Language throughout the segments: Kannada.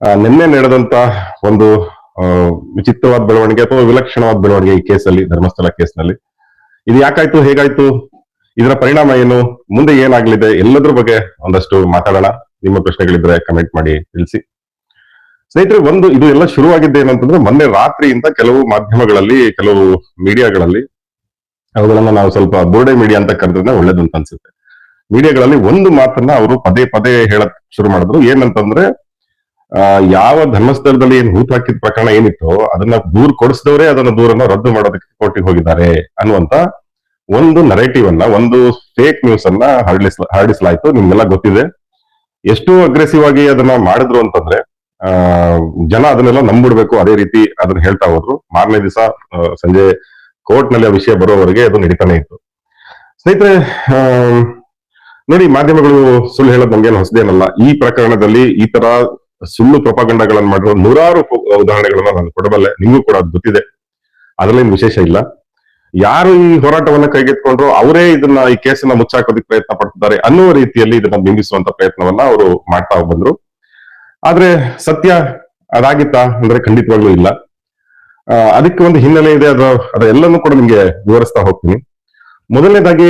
ನಿನ್ನೆ ನಡೆದಂತ ಒಂದು ವಿಚಿತ್ರವಾದ ಬೆಳವಣಿಗೆ ಅಥವಾ ವಿಲಕ್ಷಣವಾದ ಬೆಳವಣಿಗೆ ಈ ಕೇಸಲ್ಲಿ, ಧರ್ಮಸ್ಥಳ ಕೇಸ್ನಲ್ಲಿ. ಇದು ಯಾಕಾಯ್ತು, ಹೇಗಾಯ್ತು? ಇದರ ಪರಿಣಾಮ ಏನು? ಮುಂದೆ ಏನಾಗ್ಲಿದೆ? ಎಲ್ಲದ್ರ ಬಗ್ಗೆ ಒಂದಷ್ಟು ಮಾತಾಡೋಣ. ನಿಮ್ಮ ಪ್ರಶ್ನೆಗಳಿದ್ರೆ ಕಮೆಂಟ್ ಮಾಡಿ ತಿಳಿಸಿ. ಸ್ನೇಹಿತರೆ, ಒಂದು, ಇದು ಎಲ್ಲ ಶುರುವಾಗಿದ್ದೆ ಏನಂತಂದ್ರೆ, ಮೊನ್ನೆ ರಾತ್ರಿಯಿಂದ ಕೆಲವು ಮಾಧ್ಯಮಗಳಲ್ಲಿ, ಕೆಲವು ಮೀಡಿಯಾಗಳಲ್ಲಿ, ಅವುಗಳನ್ನ ನಾವು ಸ್ವಲ್ಪ ಬೋರ್ಡೆ ಮೀಡಿಯಾ ಅಂತ ಕರೆದ್ರೆ ಒಳ್ಳೇದು ಅಂತ ಅನ್ಸುತ್ತೆ ಮೀಡಿಯಾಗಳಲ್ಲಿ ಒಂದು ಮಾತನ್ನ ಅವರು ಪದೇ ಪದೇ ಹೇಳಕ್ ಶುರು ಮಾಡಿದ್ರು. ಏನಂತಂದ್ರೆ ಯಾವ ಧರ್ಮಸ್ಥಳದಲ್ಲಿ ಏನ್ ಹೂತ್ ಹಾಕಿದ ಪ್ರಕರಣ ಏನಿತ್ತು ಅದನ್ನ ದೂರ್ ಕೊಡಿಸಿದವರೇ ಅದನ್ನ ದೂರನ್ನ ರದ್ದು ಮಾಡೋದಕ್ಕೆ ಕೋರ್ಟಿಗೆ ಹೋಗಿದ್ದಾರೆ ಅನ್ನುವಂತ ಒಂದು ನರೇಟಿವ್ ಅನ್ನ, ಒಂದು ಫೇಕ್ ನ್ಯೂಸ್ ಅನ್ನ ಹರಡಿಸ್ ಹರಡಿಸಲಾಯ್ತು. ನಿಮ್ಗೆಲ್ಲ ಗೊತ್ತಿದೆ. ಎಷ್ಟು ಅಗ್ರೆಸಿವ್ ಆಗಿ ಅದನ್ನ ಮಾಡಿದ್ರು ಅಂತಂದ್ರೆ, ಆ, ಜನ ಅದನ್ನೆಲ್ಲ ನಂಬಿಡ್ಬೇಕು, ಅದೇ ರೀತಿ ಅದನ್ನ ಹೇಳ್ತಾ ಹೋದ್ರು. ಮಾರನೇ ದಿವಸ ಸಂಜೆ ಕೋರ್ಟ್ನಲ್ಲಿ ಆ ವಿಷಯ ಬರೋವರೆಗೆ ಅದು ನಡೀತಾನೆ ಇತ್ತು. ಸ್ನೇಹಿತರೆ ನೋಡಿ, ಮಾಧ್ಯಮಗಳು ಸುಳ್ಳು ಹೇಳೋದು ನಮ್ಗೇನು ಹೊಸದೇನಲ್ಲ. ಈ ಪ್ರಕರಣದಲ್ಲಿ ಈ ತರ ಸುಳ್ಳು ಪ್ರಪಗಂಡಗಳನ್ನು ಮಾಡಿರೋ ನೂರಾರು ಉದಾಹರಣೆಗಳನ್ನ ನಾನು ಕೊಡಬಲ್ಲೆ. ನಿಮಗೂ ಕೂಡ ಅದು ಗೊತ್ತಿದೆ. ಅದರಲ್ಲೇನು ವಿಶೇಷ ಇಲ್ಲ. ಯಾರು ಈ ಹೋರಾಟವನ್ನ ಕೈಗೆತ್ಕೊಂಡ್ರು ಅವರೇ ಇದನ್ನ ಈ ಕೇಸನ್ನ ಮುಚ್ಚಾಕೋದಕ್ಕೆ ಪ್ರಯತ್ನ ಪಡ್ತಿದ್ದಾರೆ ಅನ್ನುವ ರೀತಿಯಲ್ಲಿ ಇದನ್ನ ಬಿಂಬಿಸುವಂತ ಪ್ರಯತ್ನವನ್ನ ಅವರು ಮಾಡ್ತಾ ಬಂದ್ರು. ಆದ್ರೆ ಸತ್ಯ ಅದಾಗಿತ್ತಾ ಅಂದ್ರೆ ಖಂಡಿತವಾಗ್ಲೂ ಇಲ್ಲ. ಅದಕ್ಕೆ ಒಂದು ಹಿನ್ನೆಲೆ ಇದೆ. ಅದು ಅದೆಲ್ಲನೂ ಕೂಡ ನಿಮ್ಗೆ ವಿವರಿಸ್ತಾ ಹೋಗ್ತೀನಿ. ಮೊದಲನೇದಾಗಿ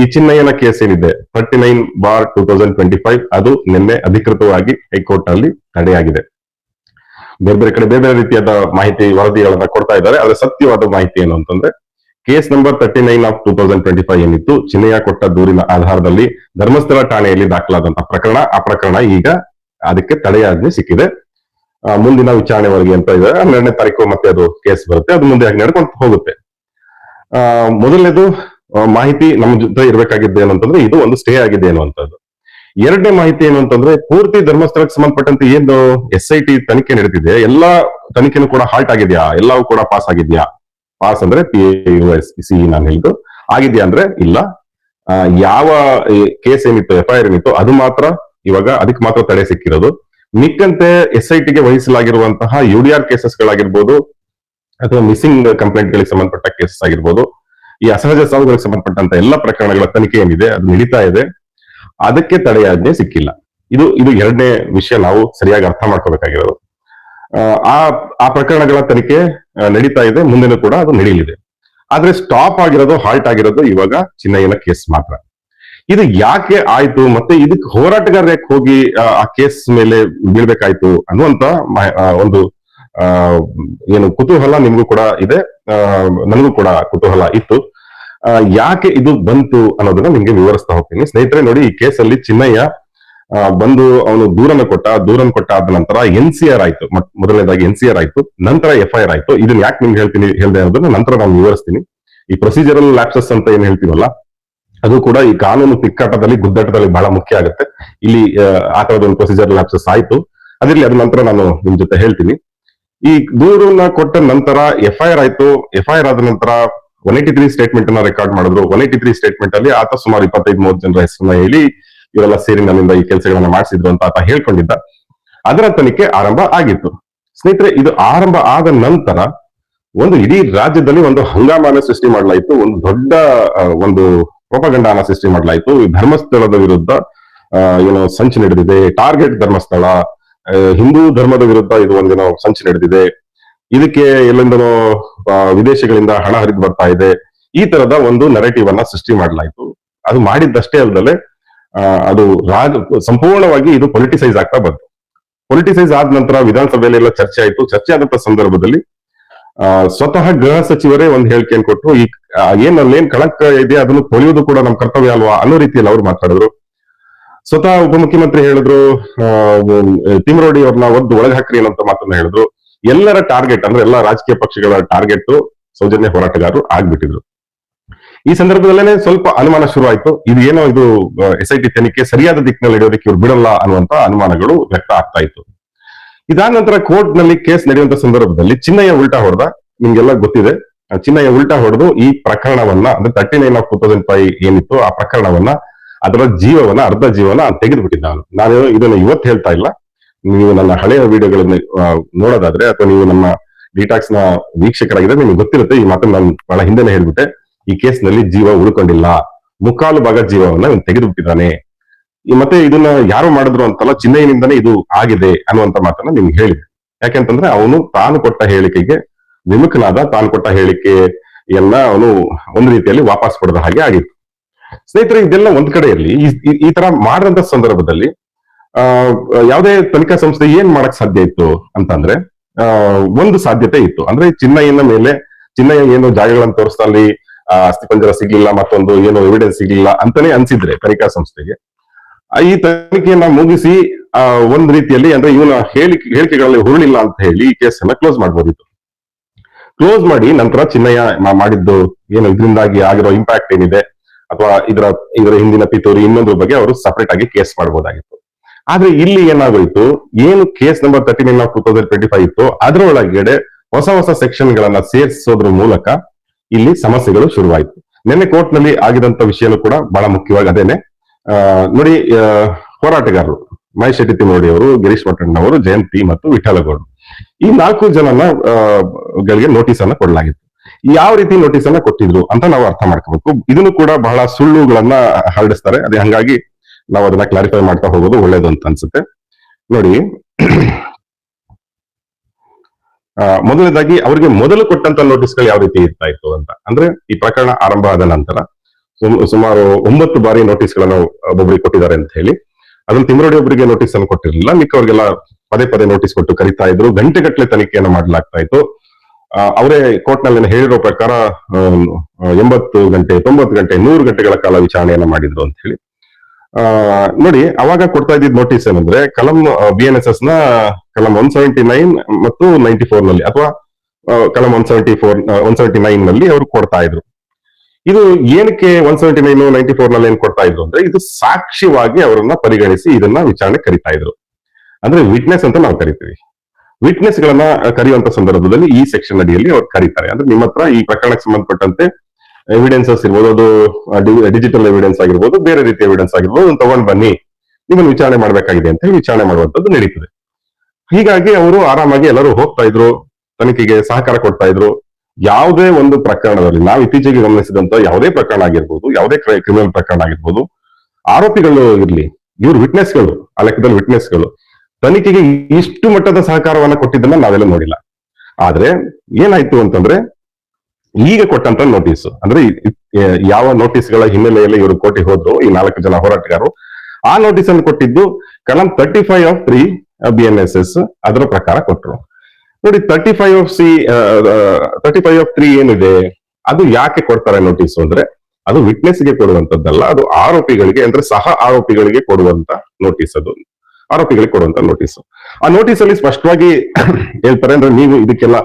ಈ ಚಿನ್ನಯ್ಯನ ಕೇಸ್ ಏನಿದೆ? Thirty nine bar two thousand twenty five ಅದು ನಿನ್ನೆ ಅಧಿಕೃತವಾಗಿ ಹೈಕೋರ್ಟ್ನಲ್ಲಿ ತಡೆಯಾಗಿದೆ. ಬೇರೆ ಬೇರೆ ಕಡೆ ಬೇರೆ ಬೇರೆ ರೀತಿಯಾದ ಮಾಹಿತಿ ವರದಿಗಳನ್ನ ಕೊಡ್ತಾ ಇದ್ದಾರೆ. ಆದ್ರೆ ಸತ್ಯವಾದ ಮಾಹಿತಿ ಏನು ಅಂತಂದ್ರೆ, case number thirty nine of two thousand twenty five ಏನಿತ್ತು, ಚಿನ್ನಯ್ಯ ಕೊಟ್ಟ ದೂರಿನ ಆಧಾರದಲ್ಲಿ ಧರ್ಮಸ್ಥಳ ಠಾಣೆಯಲ್ಲಿ ದಾಖಲಾದಂತಹ ಪ್ರಕರಣ. ಆ ಪ್ರಕರಣ ಈಗ ಅದಕ್ಕೆ ತಡೆಯಾಜ್ಞೆ ಸಿಕ್ಕಿದೆ. ಮುಂದಿನ ವಿಚಾರಣೆವರೆಗೆ ಅಂತ ಇದೆ. ಹನ್ನೆರಡನೇ ತಾರೀಕು ಮತ್ತೆ ಅದು ಕೇಸ್ ಬರುತ್ತೆ. ಅದು ಮುಂದೆ ಹಾಗೆ ನಡ್ಕೊಂಡು ಹೋಗುತ್ತೆ? ಮೊದಲನೇದು ಮಾಹಿತಿ ನಮ್ಮ ಜೊತೆ ಇರಬೇಕಾಗಿದ್ದು ಏನಂತಂದ್ರೆ ಇದು ಒಂದು ಸ್ಟೇ ಆಗಿದೆ ಅನ್ನುವಂಥದ್ದು. ಎರಡನೇ ಮಾಹಿತಿ ಏನು ಅಂತಂದ್ರೆ ಪೂರ್ತಿ ಧರ್ಮಸ್ಥಳಕ್ಕೆ ಸಂಬಂಧಪಟ್ಟಂತೆ ಏನು ಎಸ್ ಐ ಟಿ ತನಿಖೆ ನಡೆದಿದೆ ಎಲ್ಲಾ ತನಿಖೆನೂ ಕೂಡ ಹಾಲ್ಟ್ ಆಗಿದೆಯಾ? ಎಲ್ಲವೂ ಕೂಡ ಪಾಸ್ ಆಗಿದೆಯಾ? ಪಾಸ್ ಅಂದ್ರೆ ಪಿ ಎಸ್ ಸಿ ನಾನು ಹೇಳಿದ್ದು ಆಗಿದ್ಯಾ ಅಂದ್ರೆ ಇಲ್ಲ. ಯಾವ ಕೇಸ್ ಏನಿತ್ತು ಎಫ್ ಐ ಆರ್ ಏನಿತ್ತು, ಅದು ಮಾತ್ರ ಇವಾಗ ಅದಕ್ಕೆ ಮಾತ್ರ ತಡೆ ಸಿಕ್ಕಿರೋದು. ಮಿಕ್ಕಂತೆ ಎಸ್ ಐ ಟಿಗೆ ವಹಿಸಲಾಗಿರುವಂತಹ ಯು ಡಿ ಆರ್ ಕೇಸಸ್ ಅಥವಾ ಮಿಸ್ಸಿಂಗ್ ಕಂಪ್ಲೇಂಟ್ ಗಳಿಗೆ ಸಂಬಂಧಪಟ್ಟ ಕೇಸಸ್ ಆಗಿರ್ಬೋದು ಈ ಅಸಹಜ ಸಾವುಗಳಿಗೆ ಸಂಬಂಧಪಟ್ಟಂತ ಎಲ್ಲ ಪ್ರಕರಣಗಳ ತನಿಖೆ ಏನಿದೆ ಅದು ನಡೀತಾ ಇದೆ. ಅದಕ್ಕೆ ತಡೆಯಾಜ್ಞೆ ಸಿಕ್ಕಿಲ್ಲ. ಇದು ಇದು ಎರಡನೇ ವಿಷಯ ನಾವು ಸರಿಯಾಗಿ ಅರ್ಥ ಮಾಡ್ಕೋಬೇಕಾಗಿರೋದು. ಆ, ಆ ಪ್ರಕರಣಗಳ ತನಿಖೆ ನಡೀತಾ ಇದೆ. ಮುಂದೆನೂ ಕೂಡ ಅದು ನಡೀಲಿದೆ. ಆದ್ರೆ ಸ್ಟಾಪ್ ಆಗಿರೋದು ಹಾಲ್ಟ್ ಆಗಿರೋದು ಇವಾಗ ಚಿನ್ನಯ್ಯನ ಕೇಸ್ ಮಾತ್ರ. ಇದು ಯಾಕೆ ಆಯ್ತು ಮತ್ತೆ ಇದಕ್ಕೆ ಹೋರಾಟಗಾರ ಯಾಕೆ ಹೋಗಿ ಆ, ಕೇಸ್ ಮೇಲೆ ಬೀಳ್ಬೇಕಾಯ್ತು ಅನ್ನುವಂತ ಒಂದು ಏನು ಕುತೂಹಲ ನಿಮ್ಗೂ ಕೂಡ ಇದೆ. ನನಗೂ ಕೂಡ ಕುತೂಹಲ ಇತ್ತು. ಯಾಕೆ ಇದು ಬಂತು ಅನ್ನೋದನ್ನ ನಿಮ್ಗೆ ವಿವರಿಸ್ತಾ ಹೋಗ್ತೀನಿ. ಸ್ನೇಹಿತರೆ ನೋಡಿ ಈ ಕೇಸಲ್ಲಿ ಚಿನ್ನಯ್ಯ ಬಂದು ಅವನು ದೂರನ್ನ ಕೊಟ್ಟ ದೂರನ್ ಕೊಟ್ಟ ಆದ ನಂತರ ಎನ್ ಸಿ ಆರ್ ಆಯ್ತು. ಮೊದಲನೇದಾಗಿ ಎನ್ ಸಿ ಆರ್ ಆಯ್ತು ನಂತರ ಎಫ್ ಐ ಆರ್ ಆಯ್ತು. ಇದನ್ನ ಯಾಕೆ ನಿಮ್ಗೆ ಹೇಳ್ತೀನಿ ಹೇಳ್ದೆ ಅನ್ನೋದನ್ನ ನಂತರ ನಾನು ವಿವರಿಸ್ತೀನಿ. ಈ ಪ್ರೊಸೀಜರಲ್ ಲ್ಯಾಪ್ಸಸ್ ಅಂತ ಏನ್ ಹೇಳ್ತೀವಲ್ಲ ಅದು ಕೂಡ ಈ ಕಾನೂನು ತಿಕ್ಕಾಟದಲ್ಲಿ ಗುದ್ದಾಟದಲ್ಲಿ ಬಹಳ ಮುಖ್ಯ ಆಗುತ್ತೆ. ಇಲ್ಲಿ ಆ, ಆ ತರದ ಒಂದು ಪ್ರೊಸೀಜರ್ ಲ್ಯಾಪ್ಸಸ್ ಆಯ್ತು. ಅದಿರ್ಲಿ ಅದ ನಂತರ ನಾನು ನಿಮ್ ಜೊತೆ ಹೇಳ್ತೀನಿ. ಈ ದೂರನ್ನ ಕೊಟ್ಟ ನಂತರ ಎಫ್ ಐ ಆರ್ ಆಯ್ತು. ಎಫ್ ಐ ಆರ್ ಆದ ನಂತರ ಒನ್ ಏಟಿ ತ್ರೀ ಸ್ಟೇಟ್ಮೆಂಟ್ ಅನ್ನ ರೆಕಾರ್ಡ್ ಮಾಡಿದ್ರು. ಒನ್ ಏಟಿ ತ್ರೀ ಸ್ಟೇಟ್ಮೆಂಟ್ ಅಲ್ಲಿ ಆತ ಸುಮಾರು ಇಪ್ಪತ್ತೈದು ಮೂವತ್ತು ಜನರ ಹೆಸರನ್ನ ಹೇಳಿ ಇವರೆಲ್ಲ ಸೇರಿ ನನ್ನಿಂದ ಈ ಕೆಲಸಗಳನ್ನ ಮಾಡಿಸಿದ್ರು ಅಂತ ಆತ ಹೇಳ್ಕೊಂಡಿದ್ದ. ಅದರ ತನಿಖೆ ಆರಂಭ ಆಗಿತ್ತು. ಸ್ನೇಹಿತರೆ, ಇದು ಆರಂಭ ಆದ ನಂತರ ಒಂದು ಇಡೀ ರಾಜ್ಯದಲ್ಲಿ ಒಂದು ಹಂಗಾಮನ ಸೃಷ್ಟಿ ಮಾಡಲಾಯಿತು. ಒಂದು ದೊಡ್ಡ ಒಂದು ಪ್ರೊಪಗಂಡಾನ ಸೃಷ್ಟಿ ಮಾಡಲಾಯಿತು. ಈ ಧರ್ಮಸ್ಥಳದ ವಿರುದ್ಧ ಏನು ಸಂಚು ನಡೆದಿದೆ. ಟಾರ್ಗೆಟ್ ಧರ್ಮಸ್ಥಳ ಹಿಂದೂ ಧರ್ಮದ ವಿರುದ್ಧ ಇದು ಒಂದಿನ ಸಂಚು ನಡೆದಿದೆ. ಇದಕ್ಕೆ ಎಲ್ಲಿಂದನೋ ವಿದೇಶಗಳಿಂದ ಹಣ ಹರಿದು ಬರ್ತಾ ಇದೆ. ಈ ತರದ ಒಂದು ನರೇಟಿವ್ ಅನ್ನ ಸೃಷ್ಟಿ ಮಾಡಲಾಯಿತು. ಅದು ಮಾಡಿದ್ದಷ್ಟೇ ಅಲ್ಲದೆ ಅದು ರಾಜ, ಸಂಪೂರ್ಣವಾಗಿ ಇದು ಪೊಲಿಟಿಸೈಸ್ ಆಗ್ತಾ ಬಂತು. ಪೊಲಿಟಿಸೈಸ್ ಆದ ನಂತರ ವಿಧಾನಸಭೆಯಲ್ಲಿ ಎಲ್ಲ ಚರ್ಚೆ ಆಯ್ತು. ಚರ್ಚೆ ಆದಂತ ಸಂದರ್ಭದಲ್ಲಿ ಸ್ವತಃ ಗೃಹ ಸಚಿವರೇ ಒಂದು ಹೇಳಿಕೆಯನ್ನು ಕೊಟ್ಟರು ಈ ಏನ್ ಅಲ್ಲೇನ್ ಕಳಂಕ ಇದೆ, ಅದನ್ನು ತೊಳೆಯುವುದು ಕೂಡ ನಮ್ಮ ಕರ್ತವ್ಯ ಅಲ್ವಾ ಅನ್ನೋ ರೀತಿಯಲ್ಲಿ ಅವ್ರು ಮಾತಾಡಿದ್ರು. ಸ್ವತಃ ಉಪಮುಖ್ಯಮಂತ್ರಿ ಹೇಳಿದ್ರು ತಿಮರೋಡಿ ಅವ್ರನ್ನ ಒದ್ದು ಒಳಗೆ ಹಾಕ್ರಿ ಅನ್ನೋಂತ ಮಾತನ್ನ ಹೇಳಿದ್ರು. ಎಲ್ಲರ ಟಾರ್ಗೆಟ್ ಅಂದ್ರೆ ಎಲ್ಲಾ ರಾಜಕೀಯ ಪಕ್ಷಗಳ ಟಾರ್ಗೆಟ್ ಸೌಜನ್ಯ ಹೋರಾಟಗಾರರು ಆಗ್ಬಿಟ್ಟಿದ್ರು. ಈ ಸಂದರ್ಭದಲ್ಲೇನೆ ಸ್ವಲ್ಪ ಅನುಮಾನ ಶುರು ಆಯ್ತು ಇದು ಏನೋ ಇದು ಎಸ್ ಐ ಟಿ ತನಿಖೆ ಸರಿಯಾದ ದಿಕ್ಕಿನಲ್ಲಿ ನಡೆಯೋದಕ್ಕೆ ಇವ್ರು ಬಿಡಲ್ಲ ಅನ್ನುವಂತ ಅನುಮಾನಗಳು ವ್ಯಕ್ತ ಆಗ್ತಾ ಇತ್ತು. ಇದಾದ ನಂತರ ಕೋರ್ಟ್ನಲ್ಲಿ ಕೇಸ್ ನಡೆಯುವಂತ ಸಂದರ್ಭದಲ್ಲಿ ಚಿನ್ನಯ್ಯ ಉಲ್ಟಾ ಹೊಡೆದ. ನಿಮ್ಗೆಲ್ಲ ಗೊತ್ತಿದೆ. ಚಿನ್ನಯ್ಯ ಉಲ್ಟಾ ಹೊಡೆದು ಈ ಪ್ರಕರಣವನ್ನ, ಅಂದ್ರೆ thirty nine of two thousand five ಏನಿತ್ತು ಆ ಪ್ರಕರಣವನ್ನ ಅದರ ಜೀವವನ್ನ, ಅರ್ಧ ಜೀವನ ತೆಗೆದು ಬಿಟ್ಟಿದ್ದ ನಾನು. ನಾನು ಇದನ್ನ ಇವತ್ತು ಹೇಳ್ತಾ ಇಲ್ಲ. ನೀವು ನನ್ನ ಹಳೆಯ ವಿಡಿಯೋಗಳನ್ನ ನೋಡೋದಾದ್ರೆ, ಅಥವಾ ನೀವು ನಮ್ಮ ಡಿಟಾಕ್ಸ್ನ ವೀಕ್ಷಕರಾಗಿದ್ರೆ ನಿಮ್ಗೆ ಗೊತ್ತಿರುತ್ತೆ, ಈ ಮಾತನ್ನ ನಾನು ಬಹಳ ಹಿಂದೆನೆ ಹೇಳ್ಬಿಟ್ಟೆ. ಈ ಕೇಸ್ನಲ್ಲಿ ಜೀವ ಉಳ್ಕೊಂಡಿಲ್ಲ. ಮುಕ್ಕಾಲು ಭಾಗ ಜೀವವನ್ನ ಇವನು ತೆಗೆದು ಬಿಟ್ಟಿದ್ದಾನೆ ಈ ಮತ್ತೆ ಇದನ್ನ ಯಾರು ಮಾಡಿದ್ರು ಅಂತಲ್ಲ ಚಿನ್ನೈನಿಂದನೇ ಇದು ಆಗಿದೆ ಅನ್ನುವಂತ ಮಾತನ್ನ ನಿಮ್ಗೆ ಹೇಳಿದೆ. ಯಾಕೆಂತಂದ್ರೆ ಅವನು ತಾನು ಕೊಟ್ಟ ಹೇಳಿಕೆಗೆ ವಿಮುಖನಾದ, ತಾನು ಕೊಟ್ಟ ಎಲ್ಲ ಅವನು ಒಂದು ರೀತಿಯಲ್ಲಿ ವಾಪಸ್ ಪಡೆದ ಹಾಗೆ ಆಗಿತ್ತು. ಸ್ನೇಹಿತರೆ, ಇದೆಲ್ಲ ಒಂದ್ ಕಡೆ ಇರಲಿ ಈ- ತರ ಮಾಡಿದಂತ ಸಂದರ್ಭದಲ್ಲಿ, ಆ, ಯಾವುದೇ ತನಿಖಾ ಸಂಸ್ಥೆ ಏನ್ ಮಾಡಕ್ ಸಾಧ್ಯ ಇತ್ತು ಅಂತಂದ್ರೆ ಒಂದು ಸಾಧ್ಯತೆ ಇತ್ತು. ಅಂದ್ರೆ ಚಿನ್ನಯ್ಯನ ಮೇಲೆ, ಚಿನ್ನಯ್ಯ ಏನು ಜಾಗಗಳನ್ನ ತೋರಿಸ್ತಾ ಅಲ್ಲಿ ಅಸ್ಥಿಪಂಜರ ಸಿಗ್ಲಿಲ್ಲ, ಮತ್ತೊಂದು ಏನು ಎವಿಡೆನ್ಸ್ ಸಿಗ್ಲಿಲ್ಲ ಅಂತಾನೆ ಅನ್ಸಿದ್ರೆ ತನಿಖಾ ಸಂಸ್ಥೆಗೆ. ಈ ತನಿಖೆಯನ್ನ ಮುಗಿಸಿ, ಆ, ಒಂದ್ ರೀತಿಯಲ್ಲಿ ಅಂದ್ರೆ ಇವನ ಹೇಳಿ ಹೇಳಿಕೆಗಳಲ್ಲಿ ಹುರುಳಿಲ್ಲ ಅಂತ ಹೇಳಿ ಈ ಕೇಸನ್ನ ಕ್ಲೋಸ್ ಮಾಡ್ಬೋದಿತ್ತು. ಕ್ಲೋಸ್ ಮಾಡಿ ನಂತರ ಚಿನ್ನಯ್ಯ ಮಾಡಿದ್ದು ಏನು, ಇದರಿಂದಾಗಿ ಆಗಿರೋ ಇಂಪ್ಯಾಕ್ಟ್ ಏನಿದೆ? ಅಥವಾ ಇದರ ಇದರ ಹಿಂದಿನ ಪಿತೂರಿ ಇನ್ನೊಂದ್ರ ಬಗ್ಗೆ ಅವರು ಸಪರೇಟ್ ಆಗಿ ಕೇಸ್ ಮಾಡಬಹುದಾಗಿತ್ತು ಆದ್ರೆ ಇಲ್ಲಿ ಏನಾಗೋಯ್ತು, ಏನು case number thirty nine of two thousand twenty five ಇತ್ತು, ಅದರೊಳಗಡೆ ಹೊಸ ಹೊಸ ಸೆಕ್ಷನ್ ಗಳನ್ನ ಸೇರಿಸೋದ್ರ ಮೂಲಕ ಇಲ್ಲಿ ಸಮಸ್ಯೆಗಳು ಶುರುವಾಯಿತು. ನಿನ್ನೆ ಕೋರ್ಟ್ನಲ್ಲಿ ಆಗಿದಂತ ವಿಷಯನೂ ಕೂಡ ಬಹಳ ಮುಖ್ಯವಾಗಿ ಅದೇನೆ. ನೋಡಿ ಹೋರಾಟಗಾರರು, ಮಹೇಶ್ ಶೆಟ್ಟಿ ತಿಮ್ಮೋಡಿ ಅವರು, ಗಿರೀಶ್ ಮಠಣ್ಣವರು ಜಯಂತಿ ಮತ್ತು ವಿಠಲಗೌಡರು ಈ ನಾಲ್ಕು ಜನನ ಗಳಿಗೆ ನೋಟಿಸ್ ಅನ್ನ ಕೊಡಲಾಗಿತ್ತು. ಯಾವ ರೀತಿ ನೋಟಿಸ್ ಅನ್ನ ಕೊಟ್ಟಿದ್ರು ಅಂತ ನಾವು ಅರ್ಥ ಮಾಡ್ಕೋಬೇಕು. ಇದನ್ನು ಕೂಡ ಬಹಳ ಸುಳ್ಳುಗಳನ್ನ ಹರಡಿಸ್ತಾರೆ. ಅದೇ ಹಂಗಾಗಿ ನಾವು ಅದನ್ನ ಕ್ಲಾರಿಫೈ ಮಾಡ್ತಾ ಹೋಗೋದು ಒಳ್ಳೇದು ಅಂತ ಅನ್ಸುತ್ತೆ. ನೋಡಿ ಮೊದಲನೇದಾಗಿ ಅವರಿಗೆ ಮೊದಲು ಕೊಟ್ಟಂತ ನೋಟಿಸ್ಗಳು ಯಾವ ರೀತಿ ಇರ್ತಾ ಇತ್ತು ಅಂತ. ಅಂದ್ರೆ ಈ ಪ್ರಕರಣ ಆರಂಭ ಆದ ನಂತರ ಸುಮ್- ಸುಮಾರು ಒಂಬತ್ತು ಬಾರಿ ನೋಟಿಸ್ಗಳನ್ನು ಒಬ್ಬೊಬ್ಬರಿಗೆ ಕೊಟ್ಟಿದ್ದಾರೆ ಅಂತ ಹೇಳಿ. ಅದನ್ನು ತಿಮ್ಮರಡಿ ಒಬ್ಬರಿಗೆ ನೋಟಿಸ್ ಅನ್ನು ಕೊಟ್ಟಿರಲಿಲ್ಲ. ಮಿಕ್ಕವರಿಗೆಲ್ಲ ಪದೇ ಪದೇ ನೋಟಿಸ್ ಕೊಟ್ಟು ಕರಿತಾ ಇದ್ರು. ಗಂಟೆಗಟ್ಟಲೆ ತನಿಖೆಯನ್ನು ಮಾಡಲಾಗ್ತಾ ಇತ್ತು. ಅವರೇ ಕೋರ್ಟ್ನಲ್ಲಿ ಹೇಳಿರೋ ಪ್ರಕಾರ ಎಂಬತ್ತು ಗಂಟೆ, ತೊಂಬತ್ತು ಗಂಟೆ, ನೂರು ಗಂಟೆಗಳ ಕಾಲ ವಿಚಾರಣೆಯನ್ನ ಮಾಡಿದ್ರು ಅಂತ ಹೇಳಿ. ನೋಡಿ, ಅವಾಗ ಕೊಡ್ತಾ ಇದ್ದಿದ್ ನೋಟಿಸ್ ಏನಂದ್ರೆ, ಕಲಂ ಬಿ ಎನ್ ಎಸ್ ಎಸ್ನ ಕಲಂ ಒನ್ ಸೆವೆಂಟಿ ನೈನ್ ಮತ್ತು ನೈಂಟಿ ಫೋರ್ನಲ್ಲಿ, ಅಥವಾ ಕಲಂ one seventy four one seventy ನೈನ್ನಲ್ಲಿ ಅವರು ಕೊಡ್ತಾ ಇದ್ರು. ಇದು ಏನಕ್ಕೆ ಒನ್ ಸೆವೆಂಟಿ ನೈನ್ ನೈಂಟಿ ಫೋರ್ನಲ್ಲಿ ಏನ್ ಕೊಡ್ತಾ ಇದ್ರು ಅಂದ್ರೆ, ಇದು ಸಾಕ್ಷಿವಾಗಿ ಅವರನ್ನ ಪರಿಗಣಿಸಿ ಇದನ್ನ ವಿಚಾರಣೆ ಕರಿತಾ ಇದ್ರು. ಅಂದ್ರೆ ವಿಟ್ನೆಸ್ ಅಂತ ನಾವು ಕರಿತೀವಿ. ವಿಟ್ನೆಸ್ ಗಳನ್ನ ಕರೆಯುವಂತ ಸಂದರ್ಭದಲ್ಲಿ ಈ ಸೆಕ್ಷನ್ ಅಡಿಯಲ್ಲಿ ಅವ್ರು ಕರೀತಾರೆ. ಅಂದ್ರೆ ನಿಮ್ಮ ಹತ್ರ ಈ ಪ್ರಕರಣಕ್ಕೆ ಸಂಬಂಧಪಟ್ಟಂತೆ ಎವಿಡೆನ್ಸಸ್ ಇರ್ಬೋದು, ಅದು ಡಿಜಿಟಲ್ ಎವಿಡೆನ್ಸ್ ಆಗಿರ್ಬೋದು, ಬೇರೆ ರೀತಿಯ ಎವಿಡೆನ್ಸ್ ಆಗಿರ್ಬೋದು ತಗೊಂಡ್ ಬನ್ನಿ. ನಿಮ್ಮನ್ನು ವಿಚಾರಣೆ ಮಾಡಬೇಕಾಗಿದೆ ಅಂತ ಹೇಳಿ ವಿಚಾರಣೆ ಮಾಡುವಂತದ್ದು ನಡೀತದೆ. ಹೀಗಾಗಿ ಅವರು ಆರಾಮಾಗಿ ಎಲ್ಲರೂ ಹೋಗ್ತಾ ಇದ್ರು, ತನಿಖೆಗೆ ಸಹಕಾರ ಕೊಡ್ತಾ ಇದ್ರು. ಯಾವುದೇ ಒಂದು ಪ್ರಕರಣದಲ್ಲಿ, ನಾವು ಇತ್ತೀಚೆಗೆ ಗಮನಿಸಿದಂತ ಯಾವುದೇ ಪ್ರಕರಣ ಆಗಿರ್ಬೋದು, ಯಾವುದೇ ಕ್ರಿಮಿನಲ್ ಪ್ರಕರಣ ಆಗಿರ್ಬೋದು, ಆರೋಪಿಗಳು ಇರ್ಲಿ, ಇವ್ರು ವಿಟ್ನೆಸ್ಗಳು ಆ ಲೆಕ್ಕದಲ್ಲಿ ವಿಟ್ನೆಸ್ಗಳು ತನಿಖೆಗೆ ಇಷ್ಟು ಮಟ್ಟದ ಸಹಕಾರವನ್ನ ಕೊಟ್ಟಿದ್ದನ್ನ ನಾವೆಲ್ಲ ನೋಡಿಲ್ಲ. ಆದ್ರೆ ಏನಾಯ್ತು ಅಂತಂದ್ರೆ, ಈಗ ಕೊಟ್ಟಂತ ನೋಟಿಸ್ ಅಂದ್ರೆ ಯಾವ ನೋಟಿಸ್ಗಳ ಹಿನ್ನೆಲೆಯಲ್ಲಿ ಇವರು ಕೋರ್ಟಿಗೆ ಹೋದ್ರು, ಈ ನಾಲ್ಕು ಜನ ಹೋರಾಟಗಾರರು, ಆ ನೋಟಿಸ್ ಅನ್ನು ಕೊಟ್ಟಿದ್ದು ಕಲಂ thirty five of three B N S S ಅದರ ಪ್ರಕಾರ ಕೊಟ್ಟರು ನೋಡಿ thirty five of C thirty five of three ಏನಿದೆ, ಅದು ಯಾಕೆ ಕೊಡ್ತಾರೆ ನೋಟಿಸ್ ಅಂದ್ರೆ, ಅದು ವಿಟ್ನೆಸ್ಗೆ ಕೊಡುವಂತದ್ದಲ್ಲ, ಅದು ಆರೋಪಿಗಳಿಗೆ, ಅಂದ್ರೆ ಸಹ ಆರೋಪಿಗಳಿಗೆ ಕೊಡುವಂತ ನೋಟಿಸ್ ಅದು. ಆರೋಪಿಗಳಿಗೆ ಕೊಡುವಂತ ನೋಟಿಸ್ ಆ ನೋಟಿಸ್ ಅಲ್ಲಿ ಸ್ಪಷ್ಟವಾಗಿ ಹೇಳ್ತಾರೆ ಅಂದ್ರೆ ನೀವು ಇದಕ್ಕೆಲ್ಲ